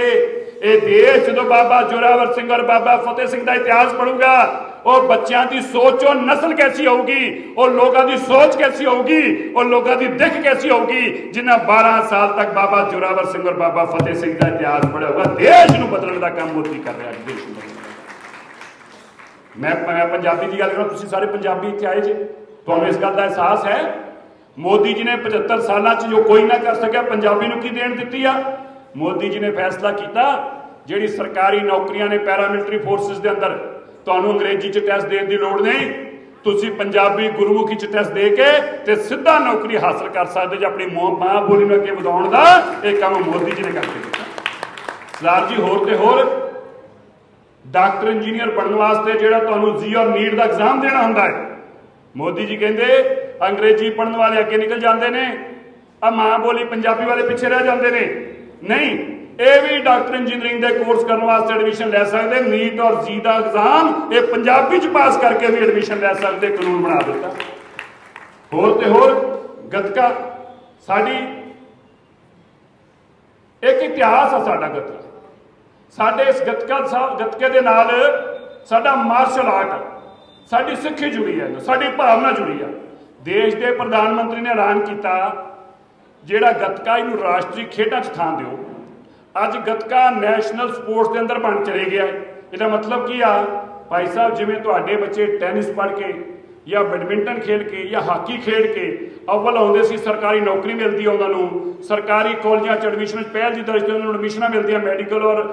ਇਹ ਦੇਸ਼ ਜਦੋਂ ਬਾਬਾ ਜੋਰਾਵਰ ਸਿੰਘ ਔਰ ਬਾਬਾ ਫਤਿਹ ਸਿੰਘ ਦਾ ਇਤਿਹਾਸ ਪੜੂਗਾ ਉਹ ਬੱਚਿਆਂ ਦੀ ਸੋਚੋ ਨਸਲ ਕੈਸੀ ਹੋਊਗੀ, ਉਹ ਲੋਕਾਂ ਦੀ ਸੋਚ ਕੈਸੀ ਹੋਊਗੀ, ਉਹ ਲੋਕਾਂ ਦੀ ਦਿੱਖ ਕੈਸੀ ਹੋਊਗੀ ਜਿਨ੍ਹਾਂ 12 ਸਾਲ ਤੱਕ ਬਾਬਾ ਜੋਰਾਵਰ ਸਿੰਘ ਔਰ ਬਾਬਾ ਫਤਿਹ ਸਿੰਘ ਦਾ ਇਤਿਹਾਸ ਪੜ੍ਹਿਆ ਹੋਊਗਾ, ਦੇਸ਼ ਨੂੰ ਬਦਲਣ ਦਾ ਕੰਮ ਮੋਦੀ ਕਰ ਰਿਹਾ ਦੇਸ਼ ਨੂੰ ਮੈਂ ਮੈਂ ਪੰਜਾਬੀ ਦੀ ਗੱਲ ਕਰਾਂ, ਤੁਸੀਂ ਸਾਰੇ ਪੰਜਾਬੀ ਇੱਥੇ ਆਏ ਜੇ, ਤੁਹਾਨੂੰ ਇਸ ਗੱਲ ਦਾ ਅਹਿਸਾਸ ਹੈ? ਮੋਦੀ ਜੀ ਨੇ 75 ਸਾਲਾਂ 'ਚ ਜੋ ਕੋਈ ਨਾ ਕਰ ਸਕਿਆ, ਪੰਜਾਬੀ ਨੂੰ ਕੀ ਦੇਣ ਦਿੱਤੀ ਆ? ਮੋਦੀ ਜੀ ਨੇ ਫੈਸਲਾ ਕੀਤਾ ਜਿਹੜੀ ਸਰਕਾਰੀ ਨੌਕਰੀਆਂ ਨੇ ਪੈਰਾਮਿਲਟਰੀ ਫੋਰਸਸ ਦੇ ਅੰਦਰ। ਤੁਹਾਨੂੰ ਅੰਗਰੇਜ਼ੀ 'ਚ ਟੈਸਟ ਦੇਣ ਦੀ ਲੋੜ ਨਹੀਂ। ਤੁਸੀਂ ਪੰਜਾਬੀ ਗੁਰਮੁਖੀ 'ਚ ਟੈਸਟ ਦੇ ਕੇ ਤੇ ਸਿੱਧਾ ਨੌਕਰੀ ਹਾਸਲ ਕਰ ਸਕਦੇ ਜੇ ਆਪਣੀ ਮਾਂ ਬੋਲੀ ਨੂੰ ਅੱਗੇ ਵਧਾਉਣ ਦਾ ਇਹ ਕੰਮ ਮੋਦੀ ਜੀ ਨੇ ਕਰਕੇ ਦਿੱਤਾ। ਸਰਦਾਰ ਜੀ, ਹੋਰ ਤੇ ਹੋਰ, ਡਾਕਟਰ ਇੰਜੀਨੀਅਰ ਬਣਨ ਵਾਸਤੇ ਜਿਹੜਾ ਤੁਹਾਨੂੰ ਜੀ ਔਰ ਨੀਟ ਦਾ ਐਗਜ਼ਾਮ ਦੇਣਾ ਹੁੰਦਾ ਹੈ ਮੋਦੀ ਜੀ ਕਹਿੰਦੇ, ਅੰਗਰੇਜ਼ੀ ਪੜਨ ਵਾਲੇ ਅੱਗੇ ਨਿਕਲ ਜਾਂਦੇ ਨੇ ਆ ਮਾਂ ਬੋਲੀ ਪੰਜਾਬੀ ਵਾਲੇ ਪਿੱਛੇ ਰਹਿ ਜਾਂਦੇ ਨੇ। ਨਹੀਂ, ਇਹ ਵੀ ਡਾਕਟਰ ਇੰਜੀਨੀਅਰਿੰਗ ਦੇ ਕੋਰਸ ਕਰਨ ਵਾਸਤੇ ਐਡਮਿਸ਼ਨ ਲੈ ਸਕਦੇ ਨੀਟ ਔਰ ਜੀ ਦਾ ਐਗਜ਼ਾਮ ਇਹ ਪੰਜਾਬੀ ਚ ਪਾਸ ਕਰਕੇ ਵੀ ਐਡਮਿਸ਼ਨ ਲੈ ਸਕਦੇ, ਕਾਨੂੰਨ ਬਣਾ ਦਿੱਤਾ। ਹੋਰ ਤੇ ਹੋਰ, ਗੱਤਕਾ, ਸਾਡੀ ਇੱਕ ਇਤਿਹਾਸ ਆ ਸਾਡਾ ਗੱਤਕਾ। ਸਾਡੇ ਇਸ ਗੱਤਕਾ ਸਾਹਿਬ, ਗੱਤਕੇ ਦੇ ਨਾਲ ਸਾਡਾ ਮਾਰਸ਼ਲ ਆਰਟ ਆ। ਸਾਡੀ ਸਿੱਖੀ ਜੁੜੀ ਹੈ, ਸਾਡੀ ਭਾਵਨਾ ਜੁੜੀ ਆ। ਦੇਸ਼ ਦੇ ਪ੍ਰਧਾਨ ਮੰਤਰੀ ਨੇ ਐਲਾਨ ਕੀਤਾ ਜਿਹੜਾ ਗੱਤਕਾ ਇਹਨੂੰ ਰਾਸ਼ਟਰੀ ਖੇਡਾਂ 'ਚ ਥਾਂ ਦਿਓ। ਅੱਜ ਗੱਤਕਾ ਨੈਸ਼ਨਲ ਸਪੋਰਟਸ ਦੇ ਅੰਦਰ ਬਣ ਚਲੇ ਗਿਆ ਇਹਦਾ ਮਤਲਬ ਕੀ ਆ? ਭਾਈ ਸਾਹਿਬ, ਜਿਵੇਂ ਤੁਹਾਡੇ ਬੱਚੇ ਟੈਨਿਸ ਪੜ੍ਹ ਕੇ ਜਾਂ ਬੈਡਮਿੰਟਨ ਖੇਡ ਕੇ ਜਾਂ ਹਾਕੀ ਖੇਡ ਕੇ ਅਵਲ ਆਉਂਦੇ ਸੀ, ਸਰਕਾਰੀ ਨੌਕਰੀ ਮਿਲਦੀ ਆ ਉਹਨਾਂ ਨੂੰ। ਸਰਕਾਰੀ ਕਾਲਜਾਂ 'ਚ ਐਡਮਿਸ਼ਨ ਪਹਿਲ ਦੀ ਦਰਜੇ ਤੇ ਉਹਨਾਂ ਨੂੰ ਐਡਮਿਸ਼ਨਾਂ ਮਿਲਦੀਆਂ ਮੈਡੀਕਲ ਔਰ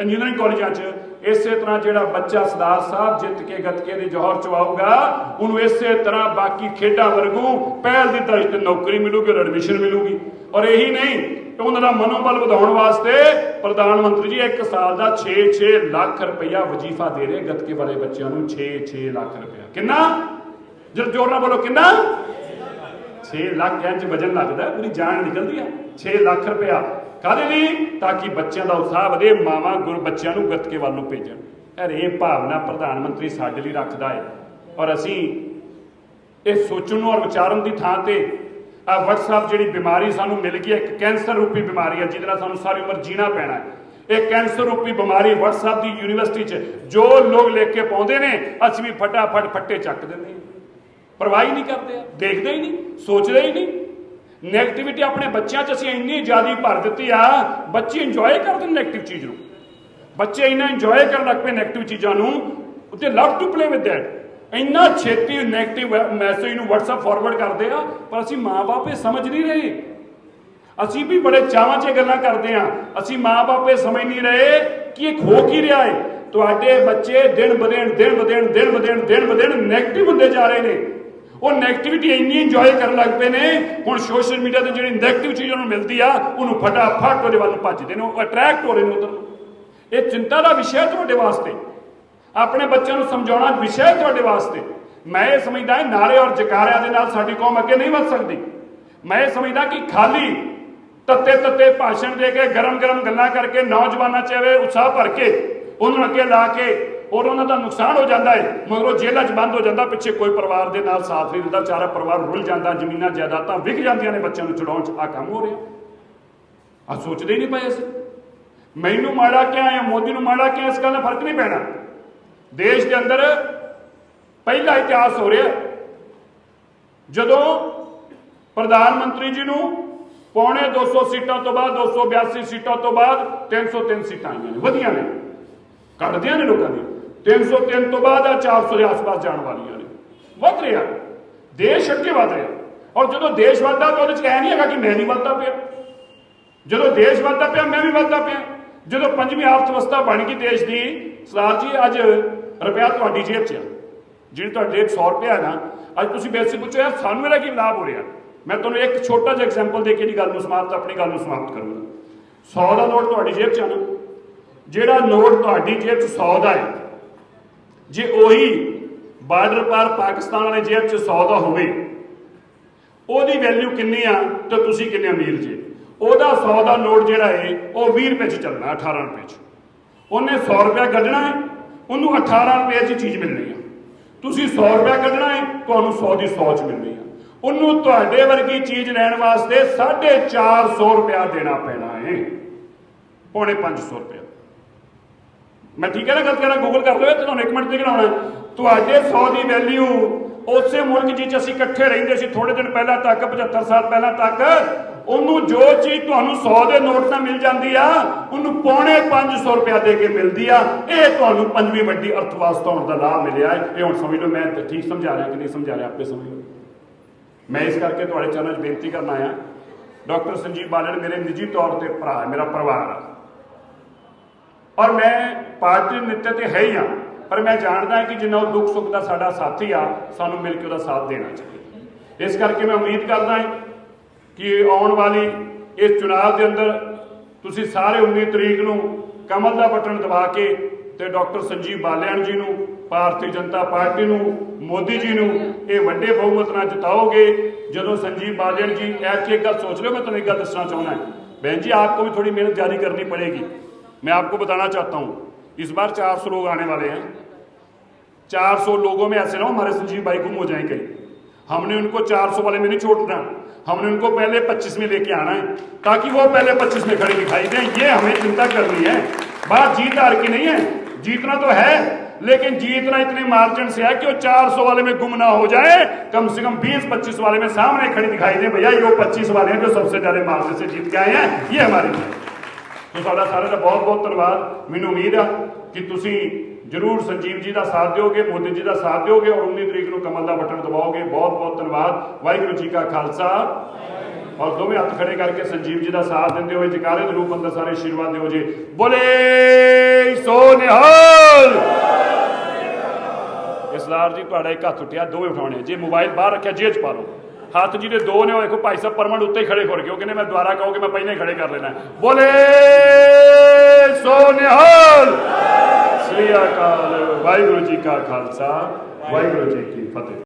ਇੰਜੀਨੀਅਰਿੰਗ ਕਾਲਜਾਂ 'ਚ। ਇਸੇ ਤਰ੍ਹਾਂ ਜਿਹੜਾ ਬੱਚਾ ਸਰਦਾਰ ਸਾਹਿਬ ਜਿੱਤ ਕੇ ਗੱਤਕੇ ਦੇ ਜੋਹਰ ਚਵਾਊਗਾ ਉਹਨੂੰ ਇਸੇ ਤਰ੍ਹਾਂ ਬਾਕੀ ਖੇਡਾਂ ਵਰਗੂ ਪਹਿਲ ਦੀ ਦਰਜੇ ਤੇ ਨੌਕਰੀ ਮਿਲੂਗੀ ਔਰ ਐਡਮਿਸ਼ਨ ਮਿਲੂਗੀ। ਔਰ ਇਹੀ ਨਹੀਂ ਉਹਨਾਂ ਦਾ ਮਨੋਬਲ ਵਧਾਉਣ ਵਾਸਤੇ ਪ੍ਰਧਾਨ ਮੰਤਰੀ ਜੀ ਇੱਕ ਸਾਲ ਦਾ 6-6 ਲੱਖ ਰੁਪਇਆ ਵਜ਼ੀਫਾ ਦੇ ਰਹੇ ਗੱਤਕੇ ਵਾਲੇ ਬੱਚਿਆਂ ਨੂੰ 6-6 ਲੱਖ ਰੁਪਇਆ। ਕਿੰਨਾ? ਜਰ ਜੋਰ ਨਾਲ ਬੋਲੋ, ਕਿੰਨਾ? 6 ਲੱਖ ਇੰਚ ਵਜਨ ਲੱਗਦਾ ਪੂਰੀ ਜਾਨ ਨਿਕਲਦੀ ਆ। 6 ਲੱਖ ਰੁਪਇਆ। ਕਾਹਦੇ ਲਈ? ਤਾਂ ਕਿ ਬੱਚਿਆਂ ਦਾ ਉਤਸ਼ਾਹ ਵਧੇ, ਮਾਵਾਂ ਗੁਰ ਬੱਚਿਆਂ ਨੂੰ ਗੱਤਕੇ ਵੱਲ ਨੂੰ ਭੇਜਣ। ਯਾਰ ਇਹ ਭਾਵਨਾ ਪ੍ਰਧਾਨ ਮੰਤਰੀ ਸਾਡੇ ਲਈ ਰੱਖਦਾ ਹੈ ਔਰ ਅਸੀਂ ਇਹ ਸੋਚਣ ਨੂੰ ਔਰ ਵਿਚਾਰਨ ਦੀ ਥਾਂ ਤੇ ਆ WhatsApp ਜਿਹੜੀ ਬਿਮਾਰੀ ਸਾਨੂੰ ਮਿਲ ਗਈ ਹੈ, ਇੱਕ ਕੈਂਸਰ ਰੂਪੀ ਬਿਮਾਰੀ ਹੈ, ਜਿਹਦੇ ਨਾਲ ਸਾਨੂੰ ਸਾਰੀ ਉਮਰ ਜੀਣਾ ਪੈਣਾ ਹੈ। ਇਹ ਕੈਂਸਰ ਰੂਪੀ ਬਿਮਾਰੀ WhatsApp ਦੀ ਯੂਨੀਵਰਸਿਟੀ 'ਚ ਜੋ ਲੋਕ ਲਿਖ ਕੇ ਪਾਉਂਦੇ ਨੇ, ਅਸੀਂ ਵੀ ਫਟਾਫਟ ਫੱਟੇ ਚੱਕ ਦਿੰਦੇ ਹਾਂ। ਪਰਵਾਹ ਨਹੀਂ ਕਰਦੇ ਆ ਦੇਖਦੇ ਹੀ ਨਹੀਂ, ਸੋਚਦੇ ਹੀ ਨਹੀਂ। ਨੈਗੇਟਿਵਿਟੀ ਆਪਣੇ ਬੱਚਿਆਂ 'ਚ ਅਸੀਂ ਇੰਨੀ ਜ਼ਿਆਦਾ ਭਰ ਦਿੱਤੀ ਆ, ਬੱਚੇ ਇੰਜੋਏ ਕਰਦੇ ਨੇ ਨੈਗੇਟਿਵ ਚੀਜ਼ ਨੂੰ। ਬੱਚੇ ਇੰਨਾ ਇੰਜੋਏ ਕਰਨ ਲੱਗ ਪਏ ਨੈਗੇਟਿਵ ਚੀਜ਼ਾਂ ਨੂੰ ਉਤੇ love to play with that ਇੰਨਾ ਛੇਤੀ ਨੈਗੇਟਿਵ ਮੈਸੇਜ ਨੂੰ WhatsApp ਫਾਰਵਰਡ ਕਰਦੇ ਆ, ਪਰ ਅਸੀਂ ਮਾਪੇ ਸਮਝ ਨਹੀਂ ਰਹੇ। ਅਸੀਂ ਵੀ ਬੜੇ ਚਾਵਾਂ 'ਚ ਗੱਲਾਂ ਕਰਦੇ ਆ। ਅਸੀਂ ਮਾਪੇ ਸਮਝ ਨਹੀਂ ਰਹੇ ਕਿ ਇਹ ਖੋ ਕੀ ਰਿਹਾ ਹੈ ਤੁਹਾਡੇ ਬੱਚੇ ਦਿਨ ਬਦੇਣ ਦਿਨ ਬਦੇਣ ਦਿਨ ਬਦੇਣ ਦਿਨ ਬਦੇਣ ਨੈਗੇਟਿਵ ਹੁੰਦੇ ਜਾ ਰਹੇ ਨੇ। ਉਹ 네ਗੇਟਿਵਿਟੀ ਇੰਨੀ ਇੰਜੋਏ ਕਰਨ ਲੱਗ ਪਏ ਨੇ, ਹੁਣ ਸੋਸ਼ਲ ਮੀਡੀਆ ਤੇ ਜਿਹੜੀ 네ਗੇਟਿਵ ਚੀਜ਼ ਉਹਨੂੰ ਮਿਲਦੀ ਆ, ਉਹਨੂੰ ਫਟਾਫਟ ਉਹਦੇ ਵੱਲ ਨੂੰ ਭੱਜਦੇ ਨੇ, ਉਹ ਅਟਰੈਕਟ ਹੋ ਰਹੇ ਨੇ ਉਧਰ ਇਹ ਚਿੰਤਾ ਦਾ ਵਿਸ਼ਾ ਹੈ ਤੁਹਾਡੇ ਵਾਸਤੇ। ਆਪਣੇ ਬੱਚਿਆਂ ਨੂੰ ਸਮਝਾਉਣਾ ਵਿਸ਼ਾ ਹੈ ਤੁਹਾਡੇ ਵਾਸਤੇ। ਮੈਂ ਇਹ ਸਮਝਦਾ ਹਾਂ ਨਾਰੇ ਔਰ ਜਕਾਰਿਆਂ ਦੇ ਨਾਲ ਸਾਡੀ ਕੌਮ ਅੱਗੇ ਨਹੀਂ ਵੱਧ ਸਕਦੀ। ਮੈਂ ਇਹ ਸਮਝਦਾ ਕਿ ਖਾਲੀ ਤੱਤੇ ਤੱਤੇ ਭਾਸ਼ਣ ਦੇ ਕੇ ਗਰਮ ਗਰਮ ਗੱਲਾਂ ਕਰਕੇ ਨੌਜਵਾਨਾਂ 'ਚ ਆਵੇ ਉਤਸ਼ਾਹ ਭਰ ਕੇ, ਉਹਨੂੰ ਅੱਗੇ ਲਾ ਕੇ ਔਰ ਉਹਨਾਂ ਦਾ ਨੁਕਸਾਨ ਹੋ ਜਾਂਦਾ ਹੈ ਮਗਰੋਂ ਜੇਲ੍ਹਾਂ 'ਚ ਬੰਦ ਹੋ ਜਾਂਦਾ, ਪਿੱਛੇ ਕੋਈ ਪਰਿਵਾਰ ਦੇ ਨਾਲ ਸਾਥ ਨਹੀਂ ਦਿੰਦਾ ਚਾਰਾ ਪਰਿਵਾਰ ਰੁੱਲ ਜਾਂਦਾ, ਜ਼ਮੀਨਾਂ, ਜਾਇਦਾਦਾਂ ਵਿਕ ਜਾਂਦੀਆਂ ਨੇ ਬੱਚਿਆਂ ਨੂੰ ਚੜਾਉਣ 'ਚ ਆ ਕੰਮ ਹੋ ਰਿਹਾ। ਆ ਸੋਚਦੇ ਹੀ ਨਹੀਂ ਪਏ ਅਸੀਂ। ਮੈਨੂੰ ਮਾੜਾ ਕਿਹਾ ਜਾਂ ਮੋਦੀ ਨੂੰ ਮਾੜਾ ਕਿਹਾ, ਇਸ ਗੱਲ ਦਾ ਫ਼ਰਕ ਨਹੀਂ ਪੈਣਾ। ਦੇਸ਼ ਦੇ ਅੰਦਰ ਪਹਿਲਾ ਇਤਿਹਾਸ ਹੋ ਰਿਹਾ। ਜਦੋਂ ਪ੍ਰਧਾਨ ਮੰਤਰੀ ਜੀ ਨੂੰ ਪੌਣੇ 200 ਸੀਟਾਂ ਤੋਂ ਬਾਅਦ 282 ਸੀਟਾਂ ਤੋਂ ਬਾਅਦ 303 ਸੀਟਾਂ ਆਈਆਂ ਨੇ, ਵਧੀਆਂ ਨੇ। ਕੱਢਦਿਆਂ ਨੇ ਲੋਕਾਂ ਦੀ 303 ਤੋਂ ਬਾਅਦ ਆ 400 ਦੇ ਆਸ-ਪਾਸ ਜਾਣ ਵਾਲੀਆਂ ਨੇ। ਵੱਧ ਰਿਹਾ। ਦੇਸ਼ ਅੱਗੇ ਵੱਧ ਰਿਹਾ। ਔਰ ਜਦੋਂ ਦੇਸ਼ ਵੱਧਦਾ ਤਾਂ ਉਹਦੇ ਚ ਇਹ ਨਹੀਂ ਹੈਗਾ ਕਿ ਮੈਂ ਨਹੀਂ ਵੱਧਦਾ ਪਿਆ। ਜਦੋਂ ਦੇਸ਼ ਵੱਧਦਾ ਪਿਆ, ਮੈਂ ਵੀ ਵੱਧਦਾ ਪਿਆ। ਜਦੋਂ ਪੰਜਵੀਂ ਆਰਥ ਵਿਵਸਥਾ ਬਣ ਗਈ ਦੇਸ਼ ਦੀ, ਸਰਦਾਰ ਜੀ, ਅੱਜ ਰੁਪਿਆ ਤੁਹਾਡੀ ਜੇਬ 'ਚ ਆ। ਜਿਹੜੀ ਤੁਹਾਡੇ 100 ਰੁਪਿਆ ਨਾ, ਅੱਜ ਤੁਸੀਂ ਬੇਸਿਕ ਪੁੱਛੋ, ਯਾਰ ਸਾਨੂੰ ਇਹਦਾ ਕੀ ਲਾਭ ਹੋ ਰਿਹਾ? ਮੈਂ ਤੁਹਾਨੂੰ ਇੱਕ ਛੋਟਾ ਜਿਹਾ ਐਗਜ਼ਾਮਪਲ ਦੇ ਕੇ ਦੀ ਗੱਲ ਨੂੰ ਸਮਾਪਤ, ਆਪਣੀ ਗੱਲ ਨੂੰ ਸਮਾਪਤ ਕਰੂੰਗਾ। 100 ਦਾ ਨੋਟ ਤੁਹਾਡੀ ਜੇਬ 'ਚ ਆ ਨਾ। ਜਿਹੜਾ ਨੋਟ ਤੁਹਾਡੀ ਜੇਬ 'ਚ 100 ਦਾ ਹੈ ਜੇ ਉਹੀ ਬਾਰਡਰ ਪਾਰ ਪਾਕਿਸਤਾਨ ਵਾਲੇ ਜੇਬ 'ਚ 100 ਦਾ ਹੋਵੇ, ਉਹਦੀ ਵੈਲਿਊ ਕਿੰਨੀ ਆ ਤੇ ਤੁਸੀਂ ਕਿੰਨੇ ਅਮੀਰ ਜੇ? ਉਹਦਾ 100 ਦਾ ਨੋਟ ਜਿਹੜਾ ਹੈ ਉਹ 20 ਰੁਪਏ 'ਚ ਚੱਲਣਾ 18 ਰੁਪਏ 'ਚ। ਉਹਨੇ 100 ਰੁਪਏ ਕੱਢਣਾ ਹੈ ਉਹਨੂੰ 18 ਰੁਪਏ 'ਚ ਚੀਜ਼ ਮਿਲਣੀ ਆ। ਤੁਸੀਂ 100 ਰੁਪਏ ਕੱਢਣਾ ਹੈ ਤੁਹਾਨੂੰ 100 ਦੀ 100 'ਚ ਮਿਲਣੀ ਆ। ਉਹਨੂੰ ਤੁਹਾਡੇ ਵਰਗੀ ਚੀਜ਼ ਲੈਣ ਵਾਸਤੇ 450 ਰੁਪਇਆ ਦੇਣਾ ਪੈਣਾ ਹੈ ਪੌਣੇ 500 ਰੁਪਏ ਮੈਂ ਠੀਕ ਹੈ ਨਾ ਗਲਤ ਕਰਾਂ? ਗੂਗਲ ਕਰ ਲਓ ਤੁਹਾਨੂੰ ਇੱਕ ਮਿੰਟ ਦੇ ਕਰਾਉਣਾ ਤੁਹਾਡੇ 100 ਦੀ ਵੈਲਿਊ ਉਸੇ ਮੁਲਕ ਜਿੱਚ ਅਸੀਂ ਇਕੱਠੇ ਰਹਿੰਦੇ ਸੀ ਥੋੜੇ ਦਿਨ ਪਹਿਲਾਂ ਤੱਕ 75 ਸਾਲ ਪਹਿਲਾਂ ਤੱਕ, ਉਹਨੂੰ ਜੋ ਚੀਜ਼ ਤੁਹਾਨੂੰ 100 ਦੇ ਨੋਟ ਨਾਲ ਮਿਲ ਜਾਂਦੀ ਆ, ਉਹਨੂੰ ਪੌਣੇ 500 ਰੁਪਇਆ ਦੇ ਕੇ ਮਿਲਦੀ ਆ। ਇਹ ਤੁਹਾਨੂੰ ਪੰਜਵੀਂ ਵੱਡੀ ਅਰਥਵਿਵਸਥਾ ਹੋਣ ਦਾ ਲਾਭ ਮਿਲਿਆ ਹੈ। ਇਹ ਹੁਣ ਸਮਝ ਲਓ, ਮੈਂ ਠੀਕ ਸਮਝਾ ਰਿਹਾ ਕਿ ਨਹੀਂ ਸਮਝਾ ਰਿਹਾ, ਆਪੇ ਸਮਝ ਲਓ। ਮੈਂ ਇਸ ਕਰਕੇ ਤੁਹਾਡੇ ਚਰਨਾਂ 'ਚ ਬੇਨਤੀ ਕਰਨ ਆਇਆ। ਡਾਕਟਰ ਸੰਜੀਵ ਬਾਲਣ ਮੇਰੇ ਨਿੱਜੀ ਤੌਰ ਤੇ ਭਰਾ ਮੇਰਾ ਪਰਿਵਾਰ ਆ। ਔਰ ਮੈਂ ਪਾਰਟੀ ਮਿੱਤਰ ਤੇ ਹੈ ਹੀ ਆ, ਪਰ ਮੈਂ ਜਾਣਦਾ ਹਾਂ ਕਿ ਜਿੰਨਾ ਉਹ ਦੁੱਖ ਸੁੱਖ ਦਾ ਸਾਡਾ ਸਾਥੀ ਆ, ਸਾਨੂੰ ਮਿਲ ਕੇ ਉਹਦਾ ਸਾਥ ਦੇਣਾ ਚਾਹੀਦਾ। ਇਸ ਕਰਕੇ ਮੈਂ ਉਮੀਦ ਕਰਦਾ ਹਾਂ ਕਿ ਆਉਣ ਵਾਲੀ ਇਸ ਚੁਣਾਵ ਦੇ ਅੰਦਰ ਤੁਸੀਂ ਸਾਰੇ 19 ਤਰੀਕ ਨੂੰ ਕਮਲ ਦਾ ਬਟਨ ਦਬਾ ਕੇ ਤੇ ਡਾਕਟਰ ਸੰਜੀਵ ਬਾਲਿਆਣ ਜੀ ਨੂੰ, ਭਾਰਤੀ ਜਨਤਾ ਪਾਰਟੀ ਨੂੰ, ਮੋਦੀ ਜੀ ਨੂੰ ਇਹ ਵੱਡੇ ਬਹੁਮਤ ਨਾਲ ਜਿਤਾਓਗੇ। ਜਦੋਂ ਸੰਜੀਵ ਬਾਲਿਆਣ ਜੀ ਐਸੇ ਗੱਲ ਸੋਚ ਲਿਓ, ਮੈਂ ਤੁਹਾਨੂੰ ਇੱਕ ਗੱਲ ਦੱਸਣਾ ਚਾਹੁੰਦਾ ਬੈਂਜੀ ਆਪਕੋ ਵੀ ਥੋੜੀ ਮਿਹਨਤ ਜਾਰੀ ਕਰਨੀ ਪੜੇਗੀ। मैं आपको बताना चाहता हूँ, इस बार 400 लोग आने वाले हैं। 400 लोगों में ऐसे ना हमारे संजीव भाई गुम हो जाए कहीं। हमने उनको 400 वाले में नहीं छोड़ना। हमने उनको पहले 25 में लेके आना है, ताकि वो पहले 25 में खड़े दिखाई दें। ये हमें चिंता करनी है। बात जीत हार की नहीं है। जीतना तो है, लेकिन जीतना इतने मार्जिन से है कि वो 400 वाले में गुम ना हो जाए। कम से कम 20-25 वाले में सामने खड़ी दिखाई दे, भैया, ये वो 25 वाले हैं जो सबसे ज़्यादा मार्जिन से जीत के आए हैं। ये हमारी जीत ਤੋ ਸਾਰਿਆਂ ਦਾ ਬਹੁਤ ਬਹੁਤ ਧੰਨਵਾਦ। ਮੈਨੂੰ ਉਮੀਦ ਆ ਕਿ ਤੁਸੀਂ ਜਰੂਰ ਸੰਜੀਵ ਜੀ ਦਾ ਸਾਥ ਦਿਓਗੇ, ਮੋਦੀ ਜੀ ਦਾ ਸਾਥ ਦਿਓਗੇ ਔਰ 19 ਤਰੀਕ ਨੂੰ ਕਮਲ ਦਾ ਬਟਨ ਦਬਾਓਗੇ। ਬਹੁਤ ਬਹੁਤ ਧੰਨਵਾਦ। ਵਾਹਿਗੁਰੂ ਜੀ ਕਾ ਖਾਲਸਾ। ਔਰ ਦੋਵੇਂ ਹੱਥ ਖੜੇ ਕਰਕੇ ਸੰਜੀਵ ਜੀ ਦਾ ਸਾਥ ਦਿੰਦੇ ਹੋਏ ਜਕਾਰੇ ਦੇ ਰੂਪ ਅੰਦਰ ਸਾਰੇ ਆਸ਼ੀਰਵਾਦ ਦਿਓ ਜੀ। ਬੋਲੇ ਸੋ ਨਿਹਾਲ! ਇਸਲਾਰ ਜੀ, ਤੁਹਾਡਾ ਇੱਕ ਹੱਥ ਉੱਠਿਆ, ਦੋਵੇਂ ਉਠਾਉਣੇ ਜੇ ਮੋਬਾਈਲ ਬਾਹਰ ਰੱਖਿਆ, ਜੇਬ 'ਚ ਪਾ ਲਓ। ਹੱਥ ਜਿਹਦੇ ਦੋ ਨੇ, ਉਹ ਦੇਖੋ ਭਾਈ ਸਾਹਿਬ ਪਰਮਣ ਉੱਤੇ ਹੀ ਖੜੇ ਹੋ ਗਏ ਉਹ ਕਹਿੰਦੇ, ਮੈਂ ਦੁਬਾਰਾ ਕਹੋਗੇ ਮੈਂ ਪਹਿਲਾਂ ਹੀ ਖੜੇ ਕਰ ਲੈਣਾ ਬੋਲੇ, ਸੋ ਨਿਹਾਲ। ਸ੍ਰੀ ਅਕਾਲ, ਵਾਹਿਗੁਰੂ ਜੀ ਕਾ ਖਾਲਸਾ, ਵਾਹਿਗੁਰੂ ਜੀ ਕੀ ਫਤਿਹ।